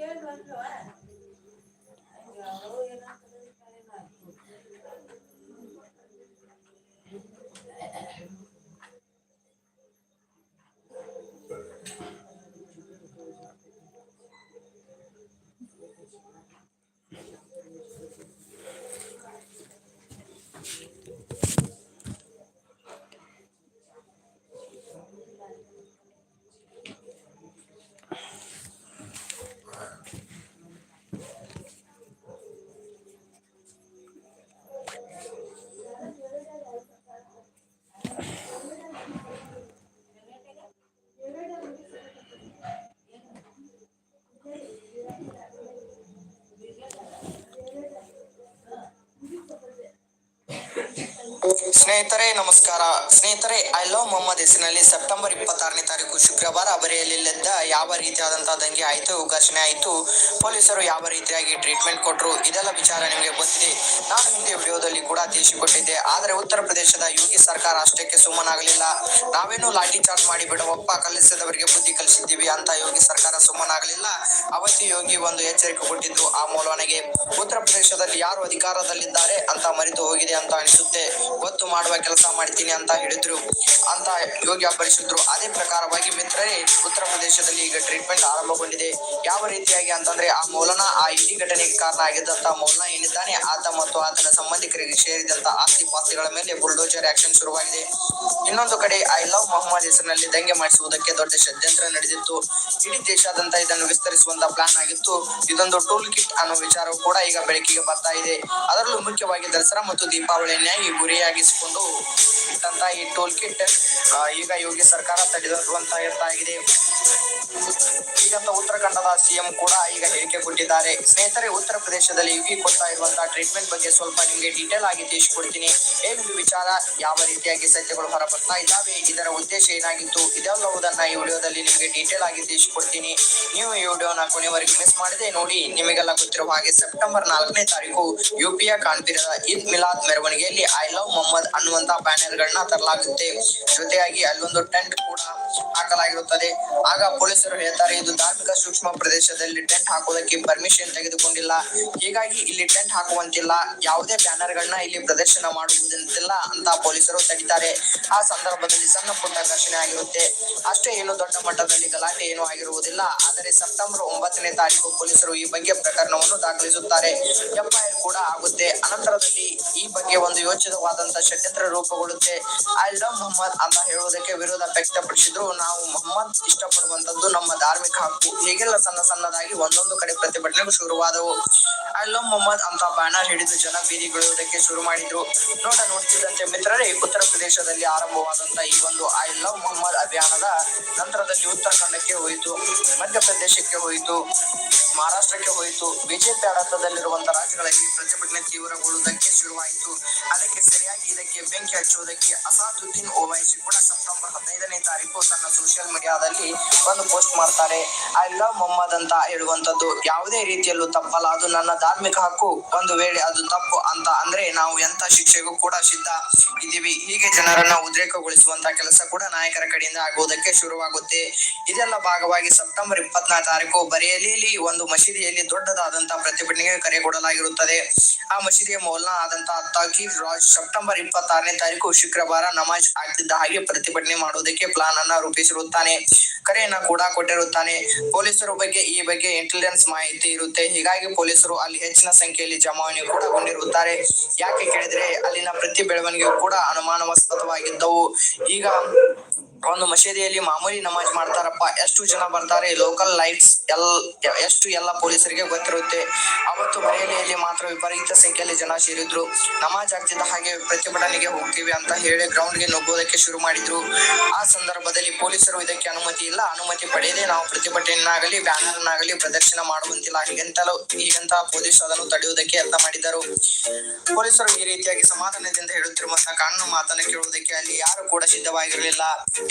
que agora? ಸ್ನೇಹಿತರೆ, ನಮಸ್ಕಾರ. ಸ್ನೇಹಿತರೆ ಐ ಲವ್ ಮೊಹಮ್ಮದ್ ಹೆಸರಿನಲ್ಲಿ ಸೆಪ್ಟೆಂಬರ್ ಇಪ್ಪತ್ತಾರನೇ ತಾರೀಕು ಶುಕ್ರವಾರ ಬರೆಯಲಿಲ್ಲದ ಯಾವ ರೀತಿಯಾದಂತಹ ದಂಗೆ ಆಯಿತು, ಘರ್ಷಣೆ ಆಯಿತು, ಪೊಲೀಸರು ಯಾವ ರೀತಿಯಾಗಿ ಟ್ರೀಟ್ಮೆಂಟ್ ಕೊಟ್ಟರು ಇದೆಲ್ಲ ವಿಚಾರ ನಿಮಗೆ ಗೊತ್ತಿದೆ. ನಾನು ಹಿಂದೆ ವಿಡಿಯೋದಲ್ಲಿ ಕೂಡ ತಿಳಿಸಿಕೊಟ್ಟಿದ್ದೆ. ಆದರೆ ಉತ್ತರ ಪ್ರದೇಶದ ಯೋಗಿ ಸರ್ಕಾರ ಅಷ್ಟಕ್ಕೆ ಸುಮ್ಮನಾಗಲಿಲ್ಲ. ನಾವೇನು ಲಾಠಿ ಚಾರ್ಜ್ ಮಾಡಿ ಬಿಡುವಪ್ಪ ಕಲಿಸಿದವರಿಗೆ ಬುದ್ಧಿ ಕಲಿಸಿದ್ದೀವಿ ಅಂತ ಯೋಗಿ ಸರ್ಕಾರ ಸುಮ್ಮನಾಗಲಿಲ್ಲ. ಅವತ್ತು ಯೋಗಿ ಒಂದು ಎಚ್ಚರಿಕೆ ಕೊಟ್ಟಿದ್ದು ಆ ಮೂಲವನಿಗೆ. ಉತ್ತರ ಪ್ರದೇಶದಲ್ಲಿ ಯಾರು ಅಧಿಕಾರದಲ್ಲಿದ್ದಾರೆ ಅಂತ ಮರೆತು ಹೋಗಿದೆ ಅಂತ ಅನಿಸುತ್ತೆ. ಗೊತ್ತು ಮಾಡುವ ಕೆಲಸ ಮಾಡ್ತೀನಿ ಅಂತ ಹೇಳಿದ್ರು. ಅಂತ ಯೋಗಿ ಅಬ್ಬರಿಸಿದ್ರು ಅದೇ ಪ್ರಕಾರವಾಗಿ ಮಿತ್ರರೇ, ಉತ್ತರ ಪ್ರದೇಶದಲ್ಲಿ ಈಗ ಟ್ರೀಟ್ಮೆಂಟ್ ಆರಂಭಗೊಂಡಿದೆ. ಯಾವ ರೀತಿಯಾಗಿ ಅಂತಂದ್ರೆ, ಆ ಮೌಲನ ಆ ಇಡೀ ಘಟನೆಗೆ ಕಾರಣ ಆಗಿದ್ದಂತ ಮೌಲನ ಏನಿದ್ದಾನೆ, ಆತ ಮತ್ತು ಆತನ ಸಂಬಂಧಿಕರಿಗೆ ಸೇರಿದಂತ ಆಸ್ತಿ ಪಾಸ್ತಿಗಳ ಮೇಲೆ ಬುಲ್ಡೋಜರ್ ಆಕ್ಷನ್ ಶುರುವಾಗಿದೆ. ಇನ್ನೊಂದು ಕಡೆ ಐ ಲವ್ ಮೊಹಮ್ಮದ್ ಹೆಸರಿನಲ್ಲಿ ದಂಗೆ ಮಾಡಿಸುವುದಕ್ಕೆ ದೊಡ್ಡ ಷಡ್ಯಂತ್ರ ನಡೆದಿತ್ತು. ಇಡೀ ದೇಶಾದ್ಯಂತ ಇದನ್ನು ವಿಸ್ತರಿಸುವಂತ ಪ್ಲಾನ್ ಆಗಿತ್ತು. ಇದೊಂದು ಟೂಲ್ ಕಿಟ್ ಅನ್ನೋ ವಿಚಾರವು ಕೂಡ ಈಗ ಬೆಳಕಿಗೆ ಬರ್ತಾ ಇದೆ. ಅದರಲ್ಲೂ ಮುಖ್ಯವಾಗಿ ದಸರಾ ಮತ್ತು ದೀಪಾವಳಿಯನ್ನಾಗಿ ಗುರಿಯಾಗಿಸಿಕೊಂಡು ಇಟ್ಟಂತ ಈ ಟೋಲ್ ಕಿಟ್ ಈಗ ಯೋಗಿ ಸರ್ಕಾರ ತಡೆದಿರುವಂತ ಇರ್ತಾಗಿದೆ. ಈಗಂತ ಉತ್ತರಾಖಂಡದ ಸಿಎಂ ಕೂಡ ಈಗ ಹೇಳಿಕೆ ಕೊಟ್ಟಿದ್ದಾರೆ. ಸ್ನೇಹಿತರೆ, ಉತ್ತರ ಪ್ರದೇಶದಲ್ಲಿ ಯೋಗಿ ಕೊಡ್ತಾ ಇರುವಂತಹ ಟ್ರೀಟ್ಮೆಂಟ್ ಬಗ್ಗೆ ಸ್ವಲ್ಪ ನಿಮಗೆ ಡೀಟೇಲ್ ಆಗಿ ತಿಳಿಸಿಕೊಡ್ತೀನಿ. ಏನಿದು ವಿಚಾರ? ಯಾವ ರೀತಿಯಾಗಿ ಸತ್ಯಗಳು ಹೊರ ಬರ್ತಾ ಇದ್ದಾವೆ ಇದರ ಉದ್ದೇಶ ಏನಾಗಿತ್ತು? ಇದೆಲ್ಲವುದನ್ನ ಈ ವಿಡಿಯೋದಲ್ಲಿ ನಿಮಗೆ ಡೀಟೇಲ್ ಆಗಿ ತಿಳಿಸಿಕೊಡ್ತೀನಿ. ನೀವು ಈ ವಿಡಿಯೋನ ಕೊನೆವರೆಗೆ ಮಿಸ್ ಮಾಡದೆ ನೋಡಿ, ನಿಮಗೆಲ್ಲ ಗೊತ್ತಿರುವ ಹಾಗೆ ಸೆಪ್ಟೆಂಬರ್ ನಾಲ್ಕನೇ ತಾರೀಕು ಯುಪಿಯ ಕಾಣ್ತಿರದ ಈದ್ ಮಿಲಾದ್ ಮೆರವಣಿಗೆಯಲ್ಲಿ ಐ ಲವ್ ಮೊಹಮ್ಮದ್ ಅನ್ನುವಂತಹ ಬ್ಯಾನರ್ ಗಳನ್ನ ತರಲಾಗುತ್ತೆ. ಜೊತೆಯಾಗಿ ಅಲ್ಲೊಂದು ಟೆಂಟ್ ಕೂಡ ಹಾಕಲಾಗಿರುತ್ತದೆ. ಆಗ ಪೊಲೀಸರು ಹೇಳ್ತಾರೆ, ಇದು ಧಾರ್ಮಿಕ ಸೂಕ್ಷ್ಮ ಪ್ರದೇಶದಲ್ಲಿ ಟೆಂಟ್ ಹಾಕೋದಕ್ಕೆ ಪರ್ಮಿಷನ್ ತೆಗೆದುಕೊಂಡಿಲ್ಲ. ಹೀಗಾಗಿ ಇಲ್ಲಿ ಟೆಂಟ್ ಹಾಕುವಂತಿಲ್ಲ. ಯಾವುದೇ ಬ್ಯಾನರ್ ಗಳನ್ನ ಇಲ್ಲಿ ಪ್ರದರ್ಶನ ಮಾಡುವುದಿಲ್ಲ ಅಂತ ಪೊಲೀಸರು ತಡಿತಾರೆ. ಆ ಸಂದರ್ಭದಲ್ಲಿ ಸಣ್ಣ ಪುಟ್ಟ ಘರ್ಷಣೆ ಆಗಿರುತ್ತೆ. ಅಷ್ಟೇ ಏನು ದೊಡ್ಡ ಮಟ್ಟದಲ್ಲಿ ಗಲಾಟೆ ಏನು ಆಗಿರುವುದಿಲ್ಲ. ಆದರೆ ಸೆಪ್ಟೆಂಬರ್ ಒಂಬತ್ತನೇ ತಾರೀಕು ಪೊಲೀಸರು ಈ ಬಗ್ಗೆ ಪ್ರಕರಣವನ್ನು ದಾಖಲಿಸುತ್ತಾರೆ. ಎಫ್ಐಆರ್ ಕೂಡ ಆಗುತ್ತೆ. ಅನಂತರದಲ್ಲಿ ಈ ಬಗ್ಗೆ ಒಂದು ಯೋಚಿತವಾದಂತಹ ಷಡ್ಯಂತ್ರ ರೂಪುಗೊಳ್ಳುತ್ತೆ. ಐ ಲವ್ ಮೊಹಮ್ಮದ್ ಅಂತ ಹೇಳುವುದಕ್ಕೆ ವಿರೋಧ ವ್ಯಕ್ತಪಡಿಸಿದ್ರು ನಾವು ಮೊಹಮ್ಮದ್ ಇಷ್ಟಪಡುವಂತದ್ದು ನಮ್ಮ ಧಾರ್ಮಿಕ ಹಕ್ಕು. ಹೀಗೆಲ್ಲ ಸಣ್ಣ ಸಣ್ಣದಾಗಿ ಒಂದೊಂದು ಕಡೆ ಪ್ರತಿಭಟನೆಗಳು ಶುರುವಾದವು. ಐ ಲವ್ ಮೊಹಮ್ಮದ್ ಅಂತ ಬ್ಯಾನರ್ ಹಿಡಿದು ಜನ ಬೀದಿಗಿಳಿಯುವುದಕ್ಕೆ ಶುರು ಮಾಡಿದ್ರು. ನೋಡ, ನೋಡ್ತಿದ್ದಂತೆ ಮಿತ್ರರೇ, ಉತ್ತರ ಪ್ರದೇಶದಲ್ಲಿ ಆರಂಭವಾದಂತ ಈ ಒಂದು ಐ ಲವ್ ಮೊಹಮ್ಮದ್ ಅಭಿಯಾನದ ನಂತರದಲ್ಲಿ ಉತ್ತರಾಖಂಡಕ್ಕೆ ಹೋಯಿತು, ಮಧ್ಯಪ್ರದೇಶಕ್ಕೆ ಹೋಯಿತು, ಮಹಾರಾಷ್ಟ್ರಕ್ಕೆ ಹೋಯಿತು. ಬಿಜೆಪಿ ಆಡಳಿತದಲ್ಲಿರುವಂತಹ ರಾಜ್ಯಗಳಲ್ಲಿ ಪ್ರತಿಭಟನೆ ತೀವ್ರಗೊಳ್ಳುವುದಕ್ಕೆ ಶುರುವಾಯಿತು. ಅದಕ್ಕೆ ಸರಿಯಾಗಿ ಇದಕ್ಕೆ ಬೆಂಕಿ ಹಚ್ಚುವುದಕ್ಕೆ ಅಸಾದುದ್ದೀನ್ ಓವೈಸಿ ಕೂಡ ಸೆಪ್ಟೆಂಬರ್ ಹದಿನೈದನೇ ತಾರೀಕು ತನ್ನ ಸೋಷಿಯಲ್ ಮೀಡಿಯಾದಲ್ಲಿ ಒಂದು ಪೋಸ್ಟ್ ಮಾಡ್ತಾರೆ. ಐ ಲವ್ ಮೊಹಮ್ಮದ್ ಅಂತ ಹೇಳುವಂತದ್ದು ಯಾವುದೇ ರೀತಿಯಲ್ಲೂ ತಪ್ಪಲ್ಲ. ಅದು ನನ್ನ ಧಾರ್ಮಿಕ ಹಕ್ಕು. ಒಂದು ವೇಳೆ ಅದು ತಪ್ಪು ಅಂತ ಅಂದ್ರೆ ನಾವು ಎಂತ ಶಿಕ್ಷೆಗೂ ಕೂಡ ಸಿದ್ಧ ಇದ್ದೀವಿ. ಹೀಗೆ ಜನರನ್ನ ಉದ್ರೇಕಗೊಳಿಸುವಂತ ಕೆಲಸ ಕೂಡ ನಾಯಕರ ಕಡೆಯಿಂದ ಆಗುವುದಕ್ಕೆ ಶುರುವಾಗುತ್ತೆ. ಇದೆಲ್ಲ ಭಾಗವಾಗಿ ಸೆಪ್ಟೆಂಬರ್ ಇಪ್ಪತ್ನಾಲ್ಕು ತಾರೀಕು ಬರೆಯಲಿ ಒಂದು ಮಸೀದಿಯಲ್ಲಿ ದೊಡ್ಡದಾದಂತಹ ಪ್ರತಿಭಟನೆಗೆ ಕರೆ ಕೊಡಲಾಗಿರುತ್ತದೆ. ಆ ಮಸೀದಿಯ ಮೌಲ್ನ ಆದಂತಹ ತಾಕೀರ್ ರಾಜ್ ಸೆಪ್ಟೆಂಬರ್ ಇಪ್ಪತ್ತಾರನೇ ತಾರೀಕು ಶುಕ್ರವಾರ ನಮಾಜ್ ಆಗ್ತಿದ್ದ ಹಾಗೆ ಪ್ರತಿಭಟನೆ ಮಾಡುವುದಕ್ಕೆ ಪ್ಲಾನ್ ಅನ್ನ ರೂಪಿಸಿರುತ್ತಾನೆ. ಕರೆಯನ್ನ ಕೂಡ ಕೊಟ್ಟಿರುತ್ತಾನೆ. ಪೊಲೀಸರು ಬಗ್ಗೆ ಈ ಬಗ್ಗೆ ಇಂಟೆಲಿಜೆನ್ಸ್ ಮಾಹಿತಿ ಇರುತ್ತೆ. ಹೀಗಾಗಿ ಪೊಲೀಸರು ಅಲ್ಲಿ ಹೆಚ್ಚಿನ ಸಂಖ್ಯೆಯಲ್ಲಿ ಜಮಾವಣೆ ಕೂಡ ಗೊಂಡಿರುತ್ತಾರೆ ಯಾಕೆ ಕೇಳಿದ್ರೆ ಅಲ್ಲಿನ ಪ್ರತಿ ಬೆಳವಣಿಗೆಯು ಕೂಡ ಅನುಮಾನವಾಸ್ಪದವಾಗಿದ್ದವು ಈಗ ಒಂದು ಮಸೀದಿಯಲ್ಲಿ ಮಾಮೂಲಿ ನಮಾಜ್ ಮಾಡ್ತಾರಪ್ಪ, ಎಷ್ಟು ಜನ ಬರ್ತಾರೆ ಲೋಕಲ್ ಲೈಟ್ಸ್ ಎಲ್, ಎಷ್ಟು ಎಲ್ಲ ಪೊಲೀಸರಿಗೆ ಗೊತ್ತಿರುತ್ತೆ. ಅವತ್ತು ಬರೇಲಿಯಲ್ಲಿ ಮಾತ್ರ ವಿಪರೀತ ಸಂಖ್ಯೆಯಲ್ಲಿ ಜನ ಸೇರಿದ್ರು. ನಮಾಜ್ ಆಗ್ತಿದ್ದ ಹಾಗೆ ಪ್ರತಿಭಟನೆಗೆ ಹೋಗ್ತೀವಿ ಅಂತ ಹೇಳಿ ಗ್ರೌಂಡ್ಗೆ ನುಗ್ಗೋದಕ್ಕೆ ಶುರು ಮಾಡಿದ್ರು. ಆ ಸಂದರ್ಭದಲ್ಲಿ ಪೊಲೀಸರು ಇದಕ್ಕೆ ಅನುಮತಿ ಇಲ್ಲ. ಅನುಮತಿ ಪಡೆಯದೆ ನಾವು ಪ್ರತಿಭಟನೆಯಾಗಲಿ ಬ್ಯಾನರ್ನಾಗಲಿ ಪ್ರದರ್ಶನ ಮಾಡುವಂತಿಲ್ಲ. ಹೀಗಂತಲೂ ಹೀಗಂತ ಪೊಲೀಸರು ಅದನ್ನು ತಡೆಯುವುದಕ್ಕೆ ಯತ್ನ ಮಾಡಿದರು. ಪೊಲೀಸರು ಈ ರೀತಿಯಾಗಿ ಸಮಾಧಾನದಿಂದ ಹೇಳುತ್ತಿರುವಂತಹ ಕಾನೂನು ಮಾತನ್ನು ಕೇಳುವುದಕ್ಕೆ ಅಲ್ಲಿ ಯಾರು ಕೂಡ ಸಿದ್ಧವಾಗಿರಲಿಲ್ಲ.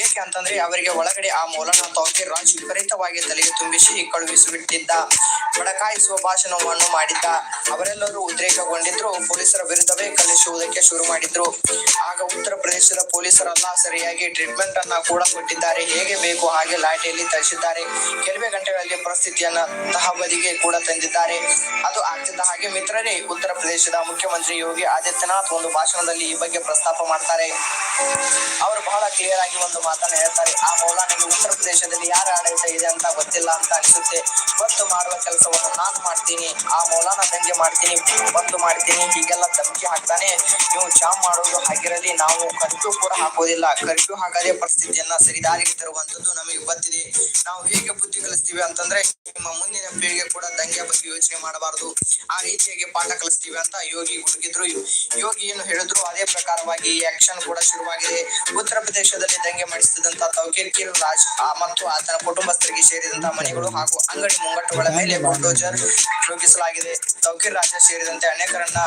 ಏಕೆ ಅಂತಂದ್ರೆ ಅವರಿಗೆ ಒಳಗಡೆ ಆ ಮೂಲನ ತೌಕೀರ್ ರಾಜ್ ವಿಪರೀತವಾಗಿ ತಲೆಗೆ ತುಂಬಿಸಿ ಕಳುಹಿಸಿಬಿಟ್ಟಿದ್ದ, ಬಡಕಾಯಿಸುವ ಭಾಷಣವನ್ನು ಮಾಡಿದ್ದ. ಅವರೆಲ್ಲರೂ ಉದ್ರೇಕಗೊಂಡಿದ್ರು, ಪೊಲೀಸರ ವಿರುದ್ಧವೇ ಕಲಿಸುವುದಕ್ಕೆ ಶುರು ಮಾಡಿದ್ರು. ಆಗ ಉತ್ತರ ಪ್ರದೇಶದ ಪೊಲೀಸರೆಲ್ಲ ಸರಿಯಾಗಿ ಟ್ರೀಟ್ಮೆಂಟ್ ಅನ್ನ ಕೂಡ ಕೊಟ್ಟಿದ್ದಾರೆ. ಹೇಗೆ ಬೇಕು ಹಾಗೆ ಲಾಠಿಯಲ್ಲಿ ತರಿಸಿದ್ದಾರೆ. ಕೆಲವೇ ಗಂಟೆಗಳಲ್ಲಿ ಪರಿಸ್ಥಿತಿಯನ್ನ ತಹಬದಿಗೆ ಕೂಡ ತಂದಿದ್ದಾರೆ. ಅದು ಆಗ್ತಿದ್ದ ಹಾಗೆ ಮಿತ್ರರೇ, ಉತ್ತರ ಪ್ರದೇಶದ ಮುಖ್ಯಮಂತ್ರಿ ಯೋಗಿ ಆದಿತ್ಯನಾಥ್ ಒಂದು ಭಾಷಣದಲ್ಲಿ ಈ ಬಗ್ಗೆ ಪ್ರಸ್ತಾಪ ಮಾಡ್ತಾರೆ. ಅವರು ಬಹಳ ಕ್ಲಿಯರ್ ಆಗಿ ಒಂದು ಮಾತನ್ನ ಹೇಳ್ತಾರೆ. ಆ ಮೌಲಾನಿಗೆ ಉತ್ತರ ಪ್ರದೇಶದಲ್ಲಿ ಯಾರ ಆಡಳಿತ ಇದೆ ಅಂತ ಗೊತ್ತಿಲ್ಲ ಅಂತ ಅನಿಸುತ್ತೆ. ಬಂದು ಮಾಡುವ ಕೆಲಸವನ್ನು ನಾನು ಮಾಡ್ತೀನಿ. ಆ ಮೌಲಾನ ದಂಗೆ ಮಾಡ್ತೀನಿ. ಬಂದು ಮಾಡ್ತೀನಿ. ಹೀಗೆಲ್ಲ ಧಮಕಿ ಹಾಕ್ತಾನೆ. ನೀವು ಜಾಮ್ ಮಾಡೋದು ಹಾಗಿರಲಿ, ನಾವು ಕರ್ಫ್ಯೂ ಕೂಡ ಹಾಕೋದಿಲ್ಲ. ಕರ್ಫ್ಯೂ ಹಾಕದೆ ಪರಿಸ್ಥಿತಿಯನ್ನ ಸರಿದಾರಿಗೆ ತರುವಂತದ್ದು ನಮಗೆ ಗೊತ್ತಿದೆ. ನಾವು ಹೇಗೆ ಬುದ್ಧಿ ಕಲಿಸ್ತೀವಿ ಅಂತಂದ್ರೆ, ನಿಮ್ಮ ಮುಂದಿನ ಪೀಳಿಗೆ ಕೂಡ ದಂಗೆ ಬಗ್ಗೆ ಯೋಚನೆ ಮಾಡಬಾರದು. ಆ ರೀತಿಯಾಗಿ ಪಾಠ ಕಲಿಸ್ತೀವಿ ಅಂತ ಯೋಗಿ ಹುಡುಗಿದ್ರು. ಯೋಗಿ ಏನು ಹೇಳಿದ್ರು, ಅದೇ ಪ್ರಕಾರವಾಗಿ ಈ ಆಕ್ಷನ್ ಕೂಡ ಶುರುವಾಗಿದೆ. ಉತ್ತರ ಪ್ರದೇಶದಲ್ಲಿ ದಂಗೆ ತೌಕೀರ್ ಕಿರ್ ರಾಜ್ ಮತ್ತು ಆತನ ಕುಟುಂಬಸ್ಥರಿಗೆ ಸೇರಿದಂತ ಮನೆಗಳು ಹಾಗೂ ಅಂಗಡಿ ಮುಂಗಟ್ಟುಗಳ ಮೇಲೆ ಬುಲ್ಡೋಜರ್ ಯೋಗಿಸಲಾಗಿದೆ ತೌಕೀರ್ ರಾಜ ಸೇರಿದಂತೆ ಅನೇಕರನ್ನ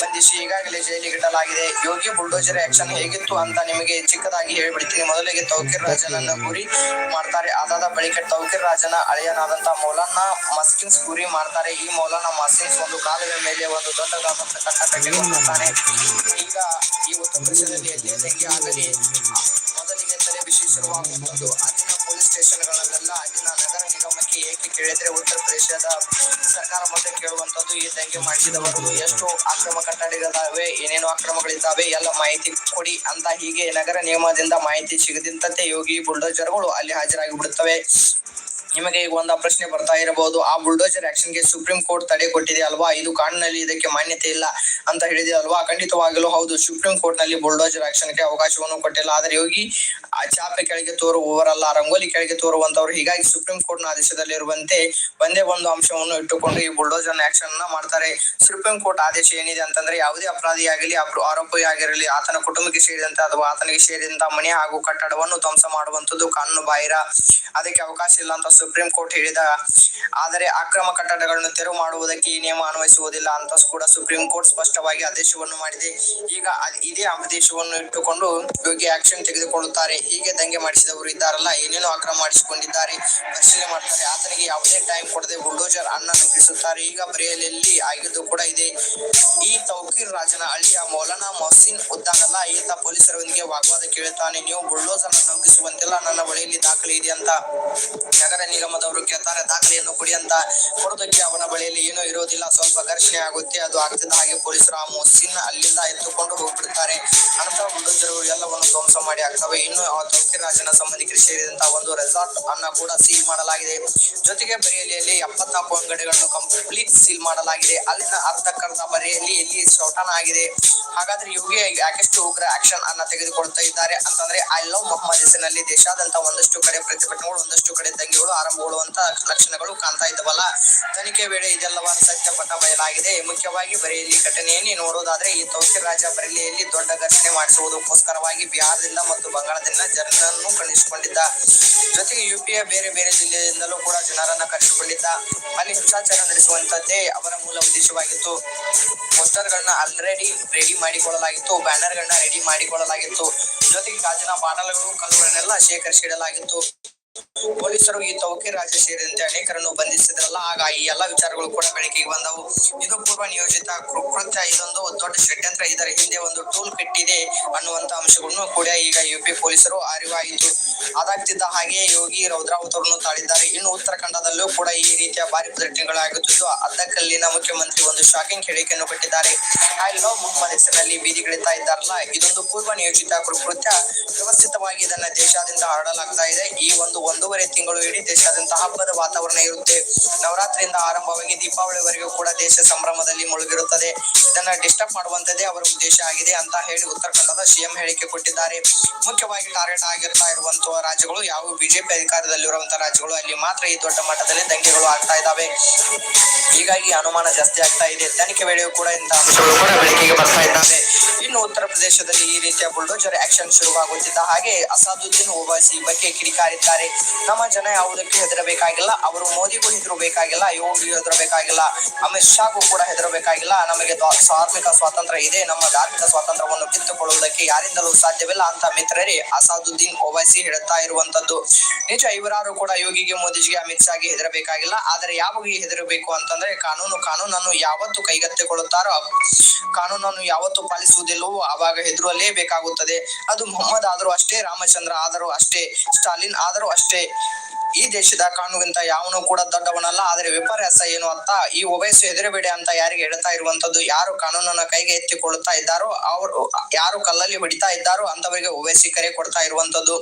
ಬಂಧಿಸಿ ಈಗಾಗಲೇ ಜೈಲಿಗೆ ಇಡಲಾಗಿದೆ ಯೋಗಿ ಬುಲ್ಡೋಜರ್ ಆಕ್ಷನ್ ಹೇಗಿತ್ತು ಅಂತ ನಿಮಗೆ ಚಿಕ್ಕದಾಗಿ ಹೇಳಿಬಿಡ್ತೀನಿ. ಮೊದಲಿಗೆ ತೌಕೀರ್ ರಾಜನನ್ನ ಗುರಿ ಮಾಡ್ತಾರೆ. ಅದಾದ ಬಳಿಕ ತೌಕೀರ್ ರಾಜನ ಅಳಿಯನಾದಂತ ಮೌಲಾನ ಮಸ್ಕಿನ್ಸ್ ಗುರಿ ಮಾಡ್ತಾರೆ. ಈ ಮೌಲಾನ ಮಸ್ಕಿನ್ಸ್ ಒಂದು ಕಾಲದ ಮೇಲೆ ಒಂದು ದೊಡ್ಡದಾದಂತಹ ಕಟ್ಟಡ ಈಗ ಈ ಉತ್ತರ ಪ್ರದೇಶದಲ್ಲಿ ಆಗಲಿ ಬಿಸಿ ಅಲ್ಲಿನ ಪೊಲೀಸ್ ಸ್ಟೇಷನ್ಗಳಲ್ಲೆಲ್ಲ ಅಲ್ಲಿನ ನಗರ ನಿಗಮಕ್ಕೆ ಏಕೆ ಕೇಳಿದ್ರೆ ಉತ್ತರ ಪ್ರದೇಶದ ಸರ್ಕಾರ ಮತ್ತೆ ಕೇಳುವಂತದ್ದು ಈ ದಂಗೆ ಮಾಡಿಸಿದವರು ಎಷ್ಟು ಅಕ್ರಮ ಕಟ್ಟಡಿಗಳಿದ್ದಾವೆ ಏನೇನು ಅಕ್ರಮಗಳಿದ್ದಾವೆ ಎಲ್ಲ ಮಾಹಿತಿ ಕೊಡಿ ಅಂತ ಹೀಗೆ ನಗರ ನಿಯಮದಿಂದ ಮಾಹಿತಿ ಸಿಗದಿದ್ದಂತೆ ಯೋಗಿ ಬುಲ್ಡೋಜರ್ಗಳು ಅಲ್ಲಿ ಹಾಜರಾಗಿ ಬಿಡುತ್ತವೆ ನಿಮಗೆ ಈಗ ಒಂದು ಪ್ರಶ್ನೆ ಬರ್ತಾ ಇರಬಹುದು. ಆ ಬುಲ್ಡೋಜರ್ ಆಕ್ಷನ್ಗೆ ಸುಪ್ರೀಂ ಕೋರ್ಟ್ ತಡೆ ಕೊಟ್ಟಿದೆ ಅಲ್ವಾ? ಇದು ಕಾನೂನಲ್ಲಿ ಇದಕ್ಕೆ ಮಾನ್ಯತೆ ಇಲ್ಲ ಅಂತ ಹೇಳಿದೆ ಅಲ್ವಾ? ಖಂಡಿತವಾಗಲೂ ಹೌದು ಸುಪ್ರೀಂ ಕೋರ್ಟ್ನಲ್ಲಿ ಬುಲ್ಡೋಜರ್ ಆಕ್ಷನ್ಗೆ ಅವಕಾಶವನ್ನು ಕೊಟ್ಟಿಲ್ಲ. ಆದರೆ ಯೋಗಿ ಚಾಪೆ ಕೆಳಗೆ ತೋರುವವರಲ್ಲ, ರಂಗೋಲಿ ಕೆಳಗೆ ತೋರುವಂತವರು, ಹೀಗಾಗಿ ಸುಪ್ರೀಂ ಕೋರ್ಟ್ನ ಆದೇಶದಲ್ಲಿರುವಂತೆ ಒಂದೇ ಒಂದು ಅಂಶವನ್ನು ಇಟ್ಟುಕೊಂಡು ಈ ಬುಲ್ಡೋಜರ್ ಆಕ್ಷನ್ ಅನ್ನ ಮಾಡ್ತಾರೆ. ಸುಪ್ರೀಂ ಕೋರ್ಟ್ ಆದೇಶ ಏನಿದೆ ಅಂತಂದ್ರೆ ಯಾವುದೇ ಅಪರಾಧಿಯಾಗಲಿ ಆರೋಪಿ ಆಗಿರಲಿ, ಆತನ ಕುಟುಂಬಕ್ಕೆ ಸೇರಿದಂತೆ ಅಥವಾ ಆತನಿಗೆ ಸೇರಿದಂತ ಮನೆ ಹಾಗೂ ಕಟ್ಟಡವನ್ನು ಧ್ವಂಸ ಮಾಡುವಂತದ್ದು ಕಾನೂನು ಬಾಹಿರ. ಅದಕ್ಕೆ ಅವಕಾಶ ಇಲ್ಲ ಅಂತ ಸುಪ್ರೀಂ ಕೋರ್ಟ್ ಹೇಳಿದ, ಆದರೆ ಅಕ್ರಮ ಕಟ್ಟಡಗಳನ್ನು ತೆರವು ಮಾಡುವುದಕ್ಕೆ ಈ ನಿಯಮ ಅನ್ವಯಿಸುವುದಿಲ್ಲ ಅಂತ ಕೂಡ ಸುಪ್ರೀಂ ಕೋರ್ಟ್ ಸ್ಪಷ್ಟವಾಗಿ ಆದೇಶವನ್ನು ಮಾಡಿದೆ. ಈಗ ಇದೇ ಆದೇಶವನ್ನು ಇಟ್ಟುಕೊಂಡು ಯೋಗಿ ಆಕ್ಷನ್ ತೆಗೆದುಕೊಳ್ಳುತ್ತಾರೆ. ಹೀಗೆ ದಂಗೆ ಮಾಡಿಸಿದವರು ಇದ್ದಾರಲ್ಲ, ಏನೇನು ಅಕ್ರಮ ಮಾಡಿಸಿಕೊಂಡಿದ್ದಾರೆ, ಪರಿಶೀಲನೆ ಮಾಡ್ತಾರೆ. ಆತನಿಗೆ ಯಾವುದೇ ಟೈಮ್ ಕೊಡದೆ ಬುಲ್ಡೋಜರ್ ಅನ್ನ ನುಗ್ಗಿಸುತ್ತಾರೆ ಈಗ ಬರೆಯಲಿಯಲ್ಲಿ ಆಗಿದ್ದು ಕೂಡ ಇದೆ, ಈ ತೌಕೀರ್ ರಾಜನ ಅಳಿಯ ಮೌಲಾನಾ ಮೊಹಸಿನ್ ಉದ್ದಾನಲ್ಲ, ಈತ ಪೊಲೀಸರೊಂದಿಗೆ ವಾಗ್ವಾದ ಕೇಳುತ್ತಾನೆ. ನೀವು ಬುಲ್ಡೋಸರ್ ನುಗ್ಗಿಸುವಂತಿಲ್ಲ ನನ್ನ ಬಳಿಯಲ್ಲಿ ದಾಖಲೆ ಇದೆ ಅಂತ ನಗರ ನಿಗಮದವರು ಕೇಳ್ತಾರೆ, ದಾಖಲೆಯನ್ನು ಕೊಡಿ ಅಂತ ಕೊಡೋದಕ್ಕೆ ಅವನ ಬಳಿಯಲ್ಲಿ ಏನೂ ಇರೋದಿಲ್ಲ. ಸ್ವಲ್ಪ ಘರ್ಷಣೆ ಆಗುತ್ತೆ, ಅದು ಆಗ್ತಿದ್ದ ಹಾಗೆ ಪೊಲೀಸರು ಆ ಮೋಸಿನ ಅಲ್ಲಿಂದ ಎತ್ತುಕೊಂಡು ಹೋಗ್ಬಿಡ್ತಾರೆ. ಅಂತ ಹುಡುಗರು ಎಲ್ಲವನ್ನು ಧ್ವಂಸ ಮಾಡಿ ಆಗ್ತವೆ. ಇನ್ನು ಆ ರಾಜನ ಸಂಬಂಧಿಕರು ಸೇರಿದಂತಹ ಒಂದು ರೆಸಾರ್ಟ್ ಅನ್ನ ಕೂಡ ಸೀಲ್ ಮಾಡಲಾಗಿದೆ. ಜೊತೆಗೆ ಬರೆಯಲಿಯಲ್ಲಿ ಎಪ್ಪತ್ನಾಲ್ಕು ಅಂಗಡಿಗಳನ್ನು ಕಂಪ್ಲೀಟ್ ಸೀಲ್ ಮಾಡಲಾಗಿದೆ. ಅಲ್ಲಿನ ಅರ್ಧಕ್ಕರ್ಧ ಬರೆಯಲ್ಲಿ ಎಲ್ಲಿ ಶೌಟನ್ ಆಗಿದೆ. ಹಾಗಾದ್ರೆ ಯೋಗಿ ಯಾಕೆಷ್ಟು ಉಗ್ರ ಆಕ್ಷನ್ ಅನ್ನ ತೆಗೆದುಕೊಳ್ತಾ ಇದ್ದಾರೆ ಅಂತಂದ್ರೆ ಐ ಲವ್ ಮೊಹಮ್ಮದ್ ಹೆಸರಿನಲ್ಲಿ ದೇಶಾದ್ಯಂತ ಒಂದಷ್ಟು ಕಡೆ ಪ್ರತಿಭಟನೆಗಳು, ಒಂದಷ್ಟು ಕಡೆ ದಂಗೆಗಳು ಆರಂಭಗೊಳ್ಳುವಂತ ಲಕ್ಷಣಗಳು ಕಾಣ್ತಾ ಇದ್ದವಲ್ಲ. ತನಿಖೆ ವೇಳೆ ಇದೆಲ್ಲವಾದ ಸತ್ಯ ಬಯಲಾಗಿದೆ. ಮುಖ್ಯವಾಗಿ ಬರೆಯಲ್ಲಿ ಘಟನೆಯನ್ನೇ ನೋಡೋದಾದ್ರೆ ಈ ರಾಜ ಬರೆಲಿಯಲ್ಲಿ ದೊಡ್ಡ ಘರ್ಷಣೆ ಮಾಡಿಸುವುದಕ್ಕೋಸ್ಕರವಾಗಿ ಬಿಹಾರದಿಂದ ಮತ್ತು ಬಂಗಾಳದಿಂದ ಜನರನ್ನು ಕಳಿಸಿಕೊಂಡಿದ್ದ ಜೊತೆಗೆ ಯುಪಿಯ ಬೇರೆ ಬೇರೆ ಜಿಲ್ಲೆಯಿಂದಲೂ ಕೂಡ ಜನರನ್ನ ಕರೆಸಿಕೊಂಡಿದ್ದ. ಅಲ್ಲಿ ಹಿಂಸಾಚಾರ ನಡೆಸುವಂತದ್ದೇ ಅವರ ಮೂಲ ಉದ್ದೇಶವಾಗಿತ್ತು. ಪೋಸ್ಟರ್ಗಳನ್ನ ಆಲ್ರೆಡಿ ರೆಡಿ ಮಾಡಿಕೊಳ್ಳಲಾಗಿತ್ತು. ಬ್ಯಾನರ್ಗಳನ್ನ ರೆಡಿ ಮಾಡಿಕೊಳ್ಳಲಾಗಿತ್ತು. ಜೊತೆಗೆ ಗಾಜಿನ ಬಾಟಲ್ಗಳು, ಕಲ್ಲುಗಳನ್ನೆಲ್ಲ ಶೇಖರಿಸಿಡಲಾಗಿತ್ತು. ಪೊಲೀಸರು ಈ ತೌಕಿ ರಾಜ ಸೇರಿದಂತೆ ಅನೇಕರನ್ನು ಬಂಧಿಸಿದ್ರಲ್ಲ, ಆಗ ಈ ಎಲ್ಲಾ ವಿಚಾರಗಳು ಕೂಡ ಬೆಳಕಿಗೆ ಬಂದವು. ಇದು ಪೂರ್ವ ನಿಯೋಜಿತ ಕೃತ್ಯ, ಇದೊಂದು ದೊಡ್ಡ ಷಡ್ಯಂತ್ರ. ಇದರ ಹಿಂದೆ ಒಂದು ಟೂಲ್ ಕಿಟ್ ಇದೆ ಅನ್ನುವಂತ ಅಂಶಗಳನ್ನು ಕೂಡ ಈಗ ಯುಪಿ ಪೊಲೀಸರು ಅರಿವಾಯಿತು. ಅದಾಗ್ತಿದ್ದ ಹಾಗೆ ಯೋಗಿ ರೌದ್ರಾವತರನ್ನು ತಾಳಿದ್ದಾರೆ. ಇನ್ನು ಉತ್ತರಾಖಂಡದಲ್ಲೂ ಕೂಡ ಈ ರೀತಿಯ ಭಾರಿ ಪ್ರದರ್ಶನಗಳಾಗುತ್ತಿದ್ದು ಅದಕ್ಕಲ್ಲಿನ ಮುಖ್ಯಮಂತ್ರಿ ಒಂದು ಶಾಕಿಂಗ್ ಹೇಳಿಕೆಯನ್ನು ಕೊಟ್ಟಿದ್ದಾರೆ. ಹೆಸರಿನಲ್ಲಿ ಬೀದಿಗಿಳಿತಾ ಇದ್ದಾರಲ್ಲ, ಇದೊಂದು ಪೂರ್ವ ನಿಯೋಜಿತ ಕೃತ್ಯ. ವ್ಯವಸ್ಥಿತವಾಗಿ ಇದನ್ನ ದೇಶಾದ್ಯಂತ ಹರಡಲಾಗ್ತಾ ಇದೆ. ಈ ಒಂದು ಒಂದೂವರೆ ತಿಂಗಳು ಇಡೀ ದೇಶಾದ್ಯಂತ ಹಬ್ಬದ ವಾತಾವರಣ ಇರುತ್ತೆ. ನವರಾತ್ರಿಯಿಂದ ಆರಂಭವಾಗಿ ದೀಪಾವಳಿವರೆಗೂ ಕೂಡ ದೇಶ ಸಂಭ್ರಮದಲ್ಲಿ ಮುಳುಗಿರುತ್ತದೆ. ಇದನ್ನ ಡಿಸ್ಟರ್ಬ್ ಮಾಡುವಂತದೇ ಅವರ ಉದ್ದೇಶ ಆಗಿದೆ ಅಂತ ಹೇಳಿ ಉತ್ತರ ಕನ್ನಡದ ಸಿಎಂ ಹೇಳಿಕೆ ಕೊಟ್ಟಿದ್ದಾರೆ. ಮುಖ್ಯವಾಗಿ ಟಾರ್ಗೆಟ್ ಆಗಿರ್ತಾ ಇರುವಂತಹ ರಾಜ್ಯಗಳು ಯಾವ ಬಿಜೆಪಿ ಅಧಿಕಾರದಲ್ಲಿರುವಂತಹ ರಾಜ್ಯಗಳು ಅಲ್ಲಿ ಮಾತ್ರ ಈ ದೊಡ್ಡ ಮಟ್ಟದಲ್ಲಿ ದಂಗೆಗಳು ಆಗ್ತಾ ಇದ್ದಾವೆ. ಹೀಗಾಗಿ ಅನುಮಾನ ಜಾಸ್ತಿ ಆಗ್ತಾ ಇದೆ. ತನಿಖೆ ವೇಳೆಯೂ ಕೂಡ ಇಂತಹ ಅಂಶಗಳು ಕೂಡ ಬೆಳಕಿಗೆ ಬರ್ತಾ ಇದ್ದಾವೆ. ಇನ್ನು ಉತ್ತರ ಪ್ರದೇಶದಲ್ಲಿ ಈ ರೀತಿಯ ಬುಲ್ಡೋಜರ್ ಆಕ್ಷನ್ ಶುರುವಾಗುತ್ತಿದ್ದ ಹಾಗೆ ಅಸಾದುದ್ದೀನ್ ಓವೈಸಿ ಈ ಬಗ್ಗೆ ಕಿಡಿಕಾರಿದ್ದಾರೆ. ನಮ್ಮ ಜನ ಯಾವುದಕ್ಕೆ ಹೆದರಬೇಕಾಗಿಲ್ಲ, ಅವರು ಮೋದಿಗೂ ಹೆದರಬೇಕಾಗಿಲ್ಲ ಯೋಗಿಗೂ ಹೆದರಬೇಕಾಗಿಲ್ಲ, ಅಮಿತ್ ಶಾಗೂ ಕೂಡ ಹೆದರಬೇಕಾಗಿಲ್ಲ. ನಮಗೆ ಧಾರ್ಮಿಕ ಸ್ವಾತಂತ್ರ್ಯ ಇದೆ, ನಮ್ಮ ಧಾರ್ಮಿಕ ಸ್ವಾತಂತ್ರ್ಯವನ್ನು ಕಿತ್ತುಕೊಳ್ಳುವುದಕ್ಕೆ ಯಾರಿಂದಲೂ ಸಾಧ್ಯವಿಲ್ಲ ಅಂತ ಮಿತ್ರರೇ, ಅಸಾದುದ್ದೀನ್ ಓವೈಸಿ ಹೇಳುತ್ತಾ ಇರುವಂತದ್ದು ನಿಜ, ಇವರಾರು ಕೂಡ ಯೋಗಿಗೆ, ಮೋದಿಜಿಗೆ, ಅಮಿತ್ ಶಾಗೆ ಹೆದರಬೇಕಾಗಿಲ್ಲ, ಆದರೆ ಯಾವಾಗ ಹೆದರಬೇಕು ಅಂತಂದ್ರೆ ಕಾನೂನು ಕಾನೂನನ್ನು ಯಾವತ್ತು ಕೈಗೆತ್ತಿಕೊಳ್ಳುತ್ತಾರೋ, ಕಾನೂನನ್ನು ಯಾವತ್ತು ಪಾಲಿಸುವುದಿಲ್ಲವೋ ಆವಾಗ ಹೆದರಲೇಬೇಕಾಗುತ್ತದೆ. ಅದು ಮೊಹಮ್ಮದ್ ಆದರೂ ಅಷ್ಟೇ, ರಾಮಚಂದ್ರ ಆದರೂ ಅಷ್ಟೇ, ಸ್ಟಾಲಿನ್ ಆದರೂ ಅಷ್ಟೇ ಈ ದೇಶದ ಕಾನೂನಿಗಿಂತ ಯಾವನು ಕೂಡ ದೊಡ್ಡವನಲ್ಲ, ಆದರೆ ವಿಪರ್ಯಾಸ ಏನು ಅಂತ ಈ ವಯಸ್ಸು ಎದುರಬೇಡಿ ಅಂತ ಯಾರಿಗೆ ಹೇಳ್ತಾ ಇರುವಂತದ್ದು ಯಾರು ಕಾನೂನನ್ನ ಕೈಗೆ ಎತ್ತಿಕೊಳ್ಳುತ್ತಾ ಇದ್ದಾರೋ, ಅವರು ಯಾರು ಕಲ್ಲಲ್ಲಿ ಹೊಡಿತಾ ಇದ್ದಾರೋ ಅಂತವರಿಗೆ ಓವೈಸಿ ಕರೆ ಕೊಡ್ತಾ ಇರುವಂತದ್ದು